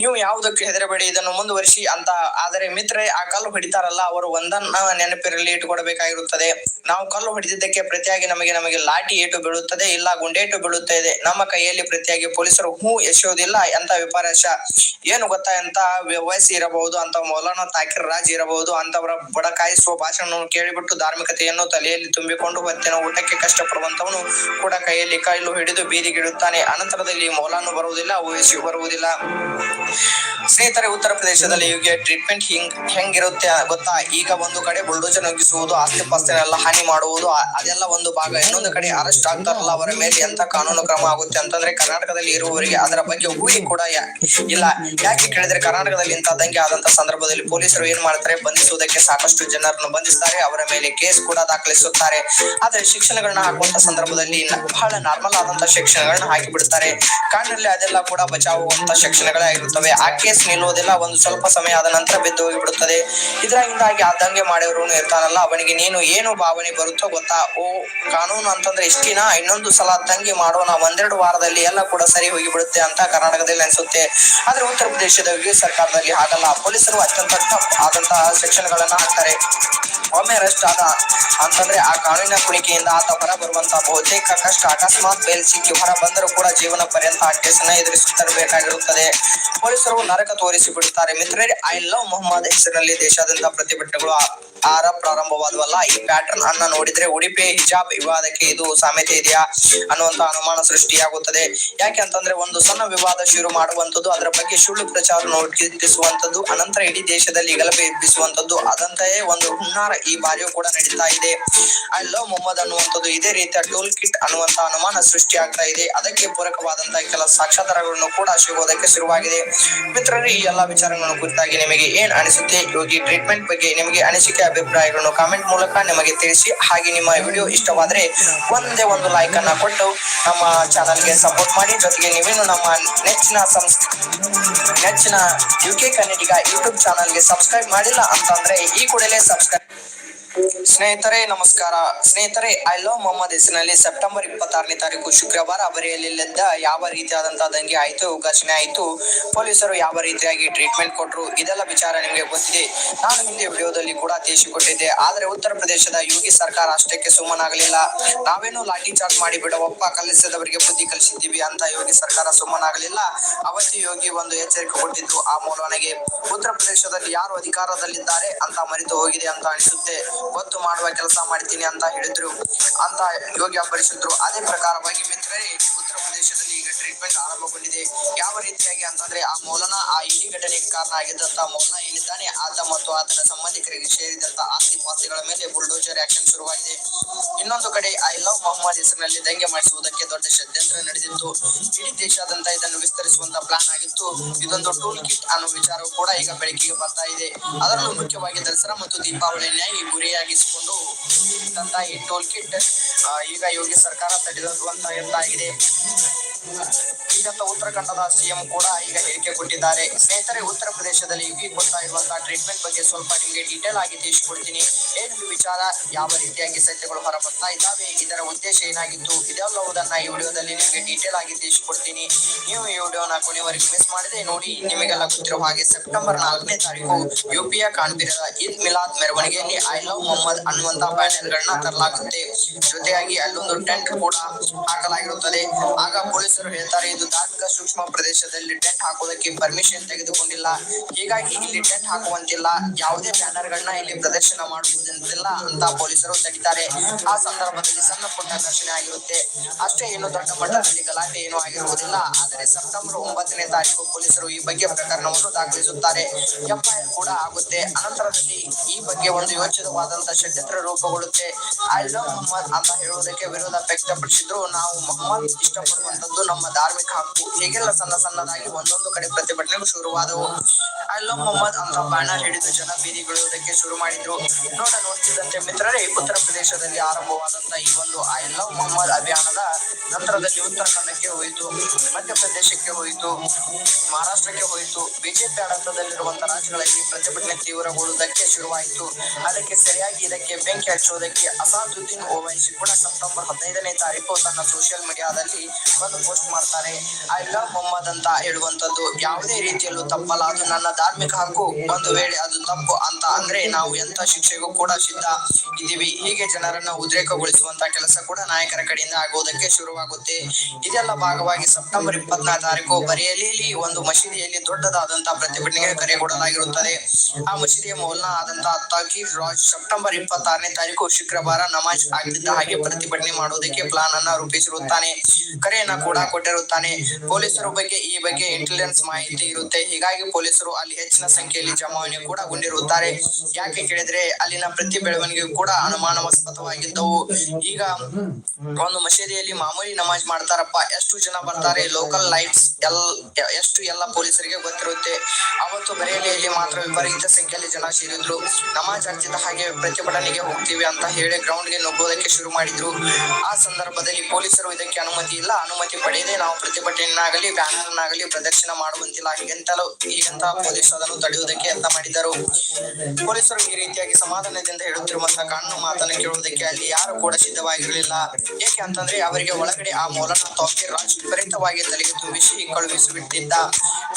ನೀವು ಯಾವುದಕ್ಕೆ ಹೆದರಬೇಡಿ, ಇದನ್ನು ಮುಂದುವರಿಸಿ ಅಂತ. ಆದರೆ ಮಿತ್ರೇ ಆ ಕಲ್ಲು ಹೊಡಿತಾರಲ್ಲ, ಅವರು ಒಂದನ್ನ ನೆನಪಿರಲಿ ಇಟ್ಟುಕೊಡಬೇಕಾಗಿರುತ್ತದೆ ನಾವು ಕಲ್ಲು ಹೊಡೆದಿದ್ದಕ್ಕೆ ಪ್ರತಿಯಾಗಿ ನಮಗೆ ನಮಗೆ ಲಾಠಿ ಏಟು ಬೀಳುತ್ತದೆ, ಇಲ್ಲ ಗುಂಡೇಟು ಬೀಳುತ್ತದೆ. ನಮ್ಮ ಕೈಯಲ್ಲಿ ಪ್ರತಿಯಾಗಿ ಪೊಲೀಸರು ಹೂ ಎಸೆಯುವುದಿಲ್ಲ ಅಂತ ವಿಪರ್ಯಾಸ ಏನು ಗೊತ್ತಾ ಅಂತ ವಯಸ್ಸು ಇರಬಹುದು, ಅಂತ ಮೌಲಾನಾ ತಾಕಿರ್ ರಾಜ್ ಇರಬಹುದು, ಅಂತವರ ಬಡಕಾಯಿಸುವ ಭಾಷಣವನ್ನು ಕೇಳಿಬಿಟ್ಟು ಧಾರ್ಮಿಕತೆಯನ್ನು ತಲೆಯಲ್ಲಿ ತುಂಬಿಕೊಂಡು ಹೊತ್ತಿನ ಊಟಕ್ಕೆ ಕಷ್ಟಪಡುವಂತವನು ಕೂಡ ಕೈಯಲ್ಲಿ ಕೈಲು ಹಿಡಿದು ಬೀದಿಗಿಡುತ್ತಾನೆ. ಅನಂತರದಲ್ಲಿ ಮೌಲಾನು ಬರುವುದಿಲ್ಲ ಓವೈಸಿ ಬರುವುದಿಲ್ಲ. ಸ್ನೇಹಿತರೆ ಉತ್ತರ ಪ್ರದೇಶದಲ್ಲಿ ಯುಗೆ ಟ್ರೀಟ್ಮೆಂಟ್ ಹಿಂಗ್, ಹೆಂಗಿರುತ್ತೆ ಗೊತ್ತಾ? ಈಗ ಒಂದು ಕಡೆ ಬುಲ್ಡೋಜರ್ ನುಗ್ಗಿಸುವುದು, ಆಸ್ತಿ ಪಾಸ್ತಿನೆಲ್ಲ ಹಾನಿ ಮಾಡುವುದು ಅದೆಲ್ಲ ಒಂದು ಭಾಗ. ಇನ್ನೊಂದು ಕಡೆ ಅರೆಸ್ಟ್ ಆಗ್ತಾರಲ್ಲ ಅವರ ಮೇಲೆ ಎಂತ ಕಾನೂನು ಕ್ರಮ ಆಗುತ್ತೆ ಅಂತಂದ್ರೆ ಕರ್ನಾಟಕದಲ್ಲಿ ಇರುವವರಿಗೆ ಅದರ ಬಗ್ಗೆ ಊಹೆ ಕೂಡ ಇಲ್ಲ. ಯಾಕೆ ಕೇಳಿದ್ರೆ ಕರ್ನಾಟಕದಲ್ಲಿ ಇಂಥ ದಂಗೆ ಆದಂತ ಸಂದರ್ಭದಲ್ಲಿ ಪೊಲೀಸರು ಏನ್ ಮಾಡ್ತಾರೆ? ಬಂಧಿಸುವುದಕ್ಕೆ ಸಾಕಷ್ಟು ಜನರನ್ನು ಬಂಧಿಸ್ತಾರೆ. ಅವರ ಮೇಲೆ ಕೇಸ್ ಕೂಡ ದಾಖಲಿಸುತ್ತಾರೆ. ಆದ್ರೆ ಶಿಕ್ಷಣಗಳನ್ನ ಹಾಕುವಂತ ಸಂದರ್ಭದಲ್ಲಿ ಬಹಳ ನಾರ್ಮಲ್ ಆದಂತ ಶಿಕ್ಷಣಗಳನ್ನ ಹಾಕಿ ಬಿಡ್ತಾರೆ ಕಾಡಿನಲ್ಲಿ ಅದೆಲ್ಲ ಕೂಡ ಬಚಾವುವಂತ ಶಿಕ್ಷಣಗಳೇ ಆಗಿರುತ್ತವೆ ಆ ಕೇಸ್ ನಿಲ್ಲುವುದಿಲ್ಲ ಒಂದು ಸ್ವಲ್ಪ ಸಮಯ ಆದ ನಂತರ ಬಿದ್ದು ಹೋಗಿಬಿಡುತ್ತದೆ. ಇದರಿಂದಾಗಿ ಆ ದಂಗೆ ಮಾಡಿರೋನು ಇರ್ತಾನಲ್ಲ, ಅವನಿಗೆ ನೀನು ಏನು ಭಾವನೆ ಬರುತ್ತೋ ಗೊತ್ತಾ? ಓ, ಕಾನೂನು ಅಂತಂದ್ರೆ ಇಷ್ಟಿನ ಇನ್ನೊಂದು ಸಲ ದಂಗೆ ಮಾಡೋಣ, ಒಂದೆರಡು ವಾರದಲ್ಲಿ ಎಲ್ಲ ಕೂಡ ಸರಿ ಹೋಗಿಬಿಡುತ್ತೆ ಅಂತ ಕರ್ನಾಟಕದಲ್ಲಿ ಅನಿಸುತ್ತೆ. ಆದ್ರೆ ಉತ್ತರ ಪ್ರದೇಶದ ಸರ್ಕಾರದಲ್ಲಿ ಹಾಗಲ್ಲ. ಪೊಲೀಸರು ಅತ್ಯಂತ ಆದಂತಹ ಸೆಕ್ಷನ್ಗಳನ್ನ ಹಾಕ್ತಾರೆ. ಒಮ್ಮೆ ರೆಸ್ಟ್ ಆದ ಅಂತಂದ್ರೆ ಆ ಕಾನೂನಿನ ಕುಣಿಕೆಯಿಂದ ಆತ ಹೊರ ಬರುವಂತ ಬಹುತೇಕ ಕಷ್ಟ ಅಕಸ್ಮಾತ್ ಬೇಲ್ ಸಿಕ್ಕಿ ಹೊರ ಬಂದರೂ ಕೂಡ ಜೀವನ ಪರ್ಯಂತ ಆ ಕೇಸನ್ನ ಎದುರಿಸುತ್ತಿರಬೇಕಾಗಿರುತ್ತದೆ ಪೊಲೀಸರು ನರಕ ತೋರಿಸಿ ಬಿಡುತ್ತಾರೆ. ಮಿತ್ರರೇ ಐ ಲವ್ ಮೊಹಮ್ಮದ್ ಹೆಸರಿನಲ್ಲಿ ದೇಶಾದ್ಯಂತ ಪ್ರತಿಭಟನೆಗಳು ಆರ ಪ್ರಾರಂಭವಾದವಲ್ಲ. ಈ ಪ್ಯಾಟರ್ನ್ ಅನ್ನ ನೋಡಿದ್ರೆ ಉಡುಪಿ ಹಿಜಾಬ್ ವಿವಾದಕ್ಕೆ ಇದು ಸಾಮ್ಯತೆ ಇದೆಯಾ ಅನ್ನುವಂತ ಅನುಮಾನ ಸೃಷ್ಟಿಯಾಗುತ್ತದೆ. ಯಾಕೆ ಅಂತಂದ್ರೆ ಒಂದು ಸಣ್ಣ ವಿವಾದ ಶುರು ಮಾಡುವಂತದ್ದು ಅದರ ಬಗ್ಗೆ ಸುಳ್ಳು ಪ್ರಚಾರ ನೋಟಿಸುವಂತದ್ದು ಅನಂತರ ಇಡೀ ದೇಶದಲ್ಲಿ ಗಲಭೆ ಎಬ್ಬಿಸುವಂತದ್ದು ಅದಂತೆಯೇ ಒಂದು ಹುನ್ನಾರ ಈ ಬಾರಿಯೂ ಕೂಡ ನಡೀತಾ ಇದೆ. ಐ ಲವ್ ಮೊಹಮ್ಮದ್ ಅನ್ನುವಂಥದ್ದು ಇದೇ ರೀತಿಯ ಟೋಲ್ ಕಿಟ್ ಅನ್ನುವಂತ ಅನುಮಾನ ಸೃಷ್ಟಿಯಾಗ್ತಾ ಇದೆ. ಅದಕ್ಕೆ ಪೂರಕವಾದಂತಹ ಕೆಲ ಸಾಕ್ಷಾಧಾರಗಳನ್ನು ಕೂಡ ಸಿಗುವುದಕ್ಕೆ ಶುರುವಾಗಿದೆ. ಮಿತ್ರರು, ಈ ಎಲ್ಲಾ ವಿಚಾರಗಳನ್ನು ಕುರಿತಾಗಿ ನಿಮಗೆ ಏನ್ ಅನಿಸುತ್ತೆ? ಯೋಗಿ ಟ್ರೀಟ್ಮೆಂಟ್ ಬಗ್ಗೆ ನಿಮಗೆ ಅನಿಸಿಕೆ, ಅಭಿಪ್ರಾಯಗಳನ್ನು ಕಾಮೆಂಟ್ ಮೂಲಕ ನಿಮಗೆ ತಿಳಿಸಿ. ಹಾಗೆ ನಿಮ್ಮ ವಿಡಿಯೋ ಇಷ್ಟವಾದ್ರೆ ಒಂದೇ ಒಂದು ಲೈಕ್ ಅನ್ನ ಕೊಟ್ಟು ನಮ್ಮ ಚಾನಲ್ಗೆ ಸಪೋರ್ಟ್ ಮಾಡಿ. ಜೊತೆಗೆ ನೀವೇನು ನಮ್ಮ ನೆಚ್ಚಿನ ನೆಚ್ಚಿನ ಯು ಕೆ ಕನ್ನಡಿಗ ಯೂಟ್ಯೂಬ್ ಚಾನಲ್ಗೆ ಸಬ್ಸ್ಕ್ರೈಬ್ ಮಾಡಿಲ್ಲ ಅಂತಂದ್ರೆ ಈ ಕೂಡಲೇ ಸಬ್ಸ್ಕ್ರೈಬ್ ಸ್ನೇಹಿತರೆ, ನಮಸ್ಕಾರ. ಸ್ನೇಹಿತರೆ ಐ ಲವ್ ಮೊಹಮ್ಮದ್ ಹೆಸರಿನಲ್ಲಿ ಸೆಪ್ಟೆಂಬರ್ ಇಪ್ಪತ್ತಾರನೇ ತಾರೀಕು ಶುಕ್ರವಾರ ಬರೆಯಲಿದ್ದ ಯಾವ ರೀತಿಯಾದಂತಹ ದಂಗೆ ಆಯಿತು, ಘರ್ಷಣೆ ಆಯಿತು, ಪೊಲೀಸರು ಯಾವ ರೀತಿಯಾಗಿ ಟ್ರೀಟ್ಮೆಂಟ್ ಕೊಟ್ಟರು ಇದೆಲ್ಲ ವಿಚಾರ ನಿಮಗೆ ಗೊತ್ತಿದೆ. ನಾನು ಹಿಂದೆ ವಿಡಿಯೋದಲ್ಲಿ ಕೂಡ ತಿಳಿಸಿಕೊಟ್ಟಿದ್ದೆ. ಆದರೆ ಉತ್ತರ ಪ್ರದೇಶದ ಯೋಗಿ ಸರ್ಕಾರ ಅಷ್ಟಕ್ಕೆ ಸುಮ್ಮನಾಗಲಿಲ್ಲ. ನಾವೇನು ಲಾಠಿ ಚಾರ್ಜ್ ಮಾಡಿ ಬಿಡವಪ್ಪ ಕಲಿಸಿದವರಿಗೆ ಬುದ್ಧಿ ಕಲಿಸಿದ್ದೀವಿ ಅಂತ ಯೋಗಿ ಸರ್ಕಾರ ಸುಮ್ಮನಾಗಲಿಲ್ಲ. ಅವತ್ತು ಯೋಗಿ ಒಂದು ಎಚ್ಚರಿಕೆ ಕೊಟ್ಟಿದ್ದು ಆ ಮೂಲವನಿಗೆ ಉತ್ತರ ಪ್ರದೇಶದಲ್ಲಿ ಯಾರು ಅಧಿಕಾರದಲ್ಲಿದ್ದಾರೆ ಅಂತ ಮರೆತು ಹೋಗಿದೆ ಅಂತ ಅನಿಸುತ್ತೆ. ಗೊತ್ತು ಮಾಡುವ ಕೆಲಸ ಮಾಡ್ತೀನಿ ಅಂತ ಹೇಳಿದ್ರು ಅಂತ ಯೋಗ್ಯ ಅಬ್ಬರಿಸಿದ್ರು ಅದೇ ಪ್ರಕಾರವಾಗಿ ಮಿತ್ರರೇ, ಉತ್ತರ ಪ್ರದೇಶದಲ್ಲಿ ಈಗ ಟ್ರೀಟ್ಮೆಂಟ್ ಆರಂಭಗೊಂಡಿದೆ. ಯಾವ ರೀತಿಯಾಗಿ ಅಂತಂದ್ರೆ ಆ ಮೌಲನಾ ಆ ಇಡಿ ಘಟನೆಗೆ ಕಾರಣ ಆಗಿದ್ದಂತ ಮೌಲನಾ ಏನಿದ್ದಾನೆ, ಆತ ಮತ್ತು ಆತನ ಸಂಬಂಧಿಕರಿಗೆ ಸೇರಿದಂತ ಆಸ್ತಿ ಪಾಸ್ತಿಗಳ ಮೇಲೆ ಬುಲ್ಡೋಜರ್ ಆಕ್ಷನ್ ಶುರುವಾಗಿದೆ. ಇನ್ನೊಂದು ಕಡೆ ಐ ಲವ್ ಮೊಹಮ್ಮದ್ ಹೆಸರಿನಲ್ಲಿ ದಂಗೆ ಮಾಡಿಸುವುದಕ್ಕೆ ದೊಡ್ಡ ಷಡ್ಯಂತ್ರ ನಡೆದಿತ್ತು. ಇಡೀ ದೇಶಾದ್ಯಂತ ಇದನ್ನು ವಿಸ್ತರಿಸುವಂತ ಪ್ಲಾನ್ ಆಗಿತ್ತು. ಇದೊಂದು ಟೂಲ್ ಕಿಟ್ ಅನ್ನೋ ವಿಚಾರವು ಕೂಡ ಈಗ ಬೆಳಕಿಗೆ ಬರ್ತಾ ಇದೆ. ಅದರಲ್ಲೂ ಮುಖ್ಯವಾಗಿ ದಸರಾ ಮತ್ತು ದೀಪಾವಳಿಯನ್ನೇ ಈ ಗುರಿಯಾಗಿಸಿಕೊಂಡು ತಂದ ಈ ಟೋಲ್ ಕಿಟ್ ಈಗ ಯೋಗಿ ಸರ್ಕಾರ ತಡೆದಿರುವಂತ ಎಂದಾಗಿದೆ ಈಗಂತ ಕನ್ನಡದ ಸಿಎಂ ಕೂಡ ಈಗ ಹೇಳಿಕೆ ಕೊಟ್ಟಿದ್ದಾರೆ. ಸ್ನೇಹಿತರೆ, ಉತ್ತರ ಪ್ರದೇಶದಲ್ಲಿ ಯೋಗಿ ಕೊಡ್ತಾ ಇರುವಂತಹ ಟ್ರೀಟ್ಮೆಂಟ್ ಬಗ್ಗೆ ಸ್ವಲ್ಪ ನಿಮಗೆ ಡೀಟೇಲ್ ಆಗಿ ತಿಳಿಸಿಕೊಡ್ತೀನಿ. ಏನು ವಿಚಾರ? ಯಾವ ರೀತಿಯಾಗಿ ಸತ್ಯಗಳು ಹೊರಬರ್ತಾ ಇದ್ದಾವೆ? ಇದರ ಉದ್ದೇಶ ಏನಾಗಿತ್ತು? ಇದೆಲ್ಲವುದನ್ನ ಈ ವಿಡಿಯೋದಲ್ಲಿ ನಿಮಗೆ ಡೀಟೇಲ್ ಆಗಿ ತಿಳಿಸಿಕೊಡ್ತೀನಿ. ನೀವು ಈ ವಿಡಿಯೋನ ಕೊನೆವರೆಗೆ ಮಿಸ್ ಮಾಡದೆ ನೋಡಿ, ನಿಮಗೆಲ್ಲ ಗೊತ್ತಿರುವ ಹಾಗೆ ಸೆಪ್ಟೆಂಬರ್ ನಾಲ್ಕನೇ ತಾರೀಕು ಯುಪಿಯ ಕಾಣ್ತಿರದ ಈದ್ ಮಿಲಾದ್ ಮೆರವಣಿಗೆಯಲ್ಲಿ ಐ ಲವ್ ಮೊಹಮ್ಮದ್ ಅನ್ನುವಂತ ಬ್ಯಾನರ್ ಗಳನ್ನ ತರಲಾಗುತ್ತೆ. ಜೊತೆಯಾಗಿ ಅಲ್ಲೊಂದು ಟೆಂಟ್ ಕೂಡ ಹಾಕಲಾಗಿರುತ್ತದೆ. ಆಗ ಪೊಲೀಸರು ಹೇಳ್ತಾರೆ, ಇದು ಧಾರ್ಮಿಕ ಸೂಕ್ಷ್ಮ ಪ್ರದೇಶದಲ್ಲಿ ಟೆಂಟ್ ಹಾಕೋದಕ್ಕೆ ಪರ್ಮಿಷನ್ ತೆಗೆದುಕೊಂಡಿಲ್ಲ. ಹೀಗಾಗಿ ಇಲ್ಲಿ ಟೆಂಟ್ ಹಾಕುವಂತಿಲ್ಲ. ಯಾವುದೇ ಬ್ಯಾನರ್ ಗಳನ್ನ ಇಲ್ಲಿ ಪ್ರದರ್ಶನ ಮಾಡುವುದಿಲ್ಲ ಅಂತ ಪೊಲೀಸರು ತಡಿತಾರೆ ಆ ಸಂದರ್ಭದಲ್ಲಿ ಸಣ್ಣ ಪುಟ್ಟ ಘರ್ಷಣೆ ಆಗಿರುತ್ತೆ. ಅಷ್ಟೇ ಏನು ದೊಡ್ಡ ಮಟ್ಟದಲ್ಲಿ ಗಲಾಟೆ ಏನೂ ಆಗಿರುವುದಿಲ್ಲ. ಆದರೆ ಸೆಪ್ಟೆಂಬರ್ ಒಂಬತ್ತನೇ ತಾರೀಕು ಪೊಲೀಸರು ಈ ಬಗ್ಗೆ ಪ್ರಕರಣವನ್ನು ದಾಖಲಿಸುತ್ತಾರೆ. ಎಫ್ಐಆರ್ ಕೂಡ ಆಗುತ್ತೆ. ಅನಂತರದಲ್ಲಿ ಈ ಬಗ್ಗೆ ಒಂದು ಯೋಚಿತವಾದಂತಹ ಷಡ್ಯಂತ್ರ ರೂಪುಗೊಳ್ಳುತ್ತೆ. ಐ ಮೊಹಮ್ಮದ್ ಅಂತ ಹೇಳುವುದಕ್ಕೆ ವಿರೋಧ ವ್ಯಕ್ತಪಡಿಸಿದ್ರು. ನಾವು ಮೊಹಮ್ಮದ್ ಇಷ್ಟಪಡುವಂತದ್ದು ನಮ್ಮ ಧಾರ್ಮಿಕ ಹಾಕು. ಹೀಗೆಲ್ಲ ಸಣ್ಣ ಸಣ್ಣದಾಗಿ ಒಂದೊಂದು ಕಡೆ ಪ್ರತಿಭಟನೆಗಳು ಶುರುವಾದವು. ಲವ್ ಮೊಹಮ್ಮದ್ ಅಂತ ಬ್ಯಾನರ್ ಹಿಡಿದು ಜನ ಬೀದಿಗಿಳುವುದಕ್ಕೆ ಶುರು ಮಾಡಿದ್ರು. ನೋಡ, ನೋಡ್ತಿದ್ದಂತೆ ಮಿತ್ರರೇ, ಉತ್ತರ ಪ್ರದೇಶದಲ್ಲಿ ಆರಂಭವಾದಂತ ಈ ಒಂದು ಐ ಲವ್ ಮೊಹಮ್ಮದ್ ಅಭಿಯಾನದ ನಂತರದಲ್ಲಿ ಉತ್ತರಾಖಂಡಕ್ಕೆ ಹೋಯಿತು, ಮಧ್ಯಪ್ರದೇಶಕ್ಕೆ ಹೋಯಿತು, ಮಹಾರಾಷ್ಟ್ರಕ್ಕೆ ಹೋಯಿತು. ಬಿಜೆಪಿ ಆಡಳಿತದಲ್ಲಿರುವಂತಹ ರಾಜ್ಯಗಳಲ್ಲಿ ಪ್ರತಿಭಟನೆ ತೀವ್ರಗೊಳ್ಳುವುದಕ್ಕೆ ಶುರುವಾಯಿತು. ಅದಕ್ಕೆ ಸರಿಯಾಗಿ ಇದಕ್ಕೆ ಬೆಂಕಿ ಹಚ್ಚುವುದಕ್ಕೆ ಅಸಾದುದ್ದೀನ್ ಓವೈಸಿ ಕೂಡ ಸೆಪ್ಟೆಂಬರ್ ಹದಿನೈದನೇ ತಾರೀಕು ತನ್ನ ಸೋಷಿಯಲ್ ಮೀಡಿಯಾದಲ್ಲಿ ಒಂದು ಪೋಸ್ಟ್ ಮಾಡ್ತಾರೆ. ಐ ಲವ್ ಮೊಹಮ್ಮದ್ ಅಂತ ಹೇಳುವಂತದ್ದು ಯಾವುದೇ ರೀತಿಯಲ್ಲೂ ತಪ್ಪಲ್ಲ. ಅದು ನನ್ನ ಧಾರ್ಮಿಕ ಹಕ್ಕು. ಒಂದು ವೇಳೆ ಅದು ತಪ್ಪು ಅಂತ ಅಂದ್ರೆ ನಾವು ಎಂತ ಶಿಕ್ಷೆಗೂ ಕೂಡ ಸಿದ್ಧ ಇದ್ದೀವಿ. ಹೀಗೆ ಜನರನ್ನ ಉದ್ರೇಕಗೊಳಿಸುವಂತ ಕೆಲಸ ಕೂಡ ನಾಯಕರ ಕಡೆಯಿಂದ ಆಗುವುದಕ್ಕೆ ಶುರುವಾಗುತ್ತೆ. ಇದೆಲ್ಲ ಭಾಗವಾಗಿ ಸೆಪ್ಟೆಂಬರ್ ಇಪ್ಪತ್ನಾಲ್ಕು ತಾರೀಕು ಬರೆಯಲಿ ಒಂದು ಮಸೀದಿಯಲ್ಲಿ ದೊಡ್ಡದಾದಂತಹ ಪ್ರತಿಭಟನೆಗೆ ಕರೆ ಕೊಡಲಾಗಿರುತ್ತದೆ. ಆ ಮಸೀದಿಯ ಮೌಲ್ನ ಆದಂತಹ ತಾಕೀರ್ ರಾಜ್ ಸೆಪ್ಟೆಂಬರ್ ಇಪ್ಪತ್ತಾರನೇ ತಾರೀಕು ಶುಕ್ರವಾರ ನಮಾಜ್ ಆಗ್ತಿದ್ದ ಹಾಗೆ ಪ್ರತಿಭಟನೆ ಮಾಡುವುದಕ್ಕೆ ಪ್ಲಾನ್ ಅನ್ನ ರೂಪಿಸಿರುತ್ತಾನೆ. ಕರೆಯನ್ನ ಕೂಡ ಕೊಟ್ಟಿರುತ್ತಾನೆ. ಪೊಲೀಸರ ಬಗ್ಗೆ ಈ ಬಗ್ಗೆ ಇಂಟೆಲಿಜೆನ್ಸ್ ಮಾಹಿತಿ ಇರುತ್ತೆ. ಹೀಗಾಗಿ ಪೊಲೀಸರು ಅಲ್ಲಿ ಹೆಚ್ಚಿನ ಸಂಖ್ಯೆಯಲ್ಲಿ ಜಮಾವಣೆ ಕೂಡ ಗೊಂಡಿರುತ್ತಾರೆ ಯಾಕೆ ಕೇಳಿದ್ರೆ ಅಲ್ಲಿನ ಪ್ರತಿ ಬೆಳವಣಿಗೆ ಕೂಡ ಅನುಮಾನಾಸ್ಪದವಾಗಿದ್ದವು. ಈಗ ಒಂದು ಮಸೀದಿಯಲ್ಲಿ ಮಾಮೂಲಿ ನಮಾಜ್ ಮಾಡ್ತಾರಪ್ಪ, ಎಷ್ಟು ಜನ ಬರ್ತಾರೆ? ಲೋಕಲ್ ಲೈಟ್ಸ್ ಎಲ್ ಎಷ್ಟು ಎಲ್ಲ ಪೊಲೀಸರಿಗೆ ಗೊತ್ತಿರುತ್ತೆ. ಅವತ್ತು ಬರೇಲಿಯಲ್ಲಿ ಮಾತ್ರ ವಿಪರೀತ ಸಂಖ್ಯೆಯಲ್ಲಿ ಜನ ಸೇರಿದ್ರು. ನಮಾಜ್ ಆಗ್ತಿದ್ದ ಹಾಗೆ ಪ್ರತಿಭಟನೆಗೆ ಹೋಗ್ತೀವಿ ಅಂತ ಹೇಳಿ ಗ್ರೌಂಡ್ಗೆ ನುಗ್ಗೋದಕ್ಕೆ ಶುರು ಮಾಡಿದ್ರು. ಆ ಸಂದರ್ಭದಲ್ಲಿ ಪೊಲೀಸರು ಇದಕ್ಕೆ ಅನುಮತಿ ಇಲ್ಲ. ಅನುಮತಿ ಪಡೆಯದೆ ನಾವು ಪ್ರತಿಭಟನೆಯನ್ನಾಗಲಿ ಬ್ಯಾನರ್ನಾಗಲಿ ಪ್ರದರ್ಶನ ಮಾಡುವಂತಿಲ್ಲ. ಹೀಗಂತಲೂ ಹೀಗಂತ ಪೊಲೀಸರು ಅದನ್ನು ತಡೆಯುವುದಕ್ಕೆ ಯತ್ನ ಮಾಡಿದರು ಪೊಲೀಸರು ಈ ರೀತಿಯಾಗಿ ಸಮಾಧಾನದಿಂದ ಹೇಳುತ್ತಿರುವಂತಹ ಕಾನೂನು ಮಾತನ್ನು ಕೇಳುವುದಕ್ಕೆ ಅಲ್ಲಿ ಯಾರು ಕೂಡ ಸಿದ್ಧವಾಗಿರಲಿಲ್ಲ. ಏಕೆ ಅಂತಂದ್ರೆ ಅವರಿಗೆ ಒಳಗಡೆ ಆ ಮೌಲಾನ ತೌಕೀರ್ ರಾಜ್ ವಿಪರೀತವಾಗಿ ತಲೆಗೆ ತುಂಬಿಸಿ ಕಳುಹಿಸಿಬಿಟ್ಟಿದ್ದ.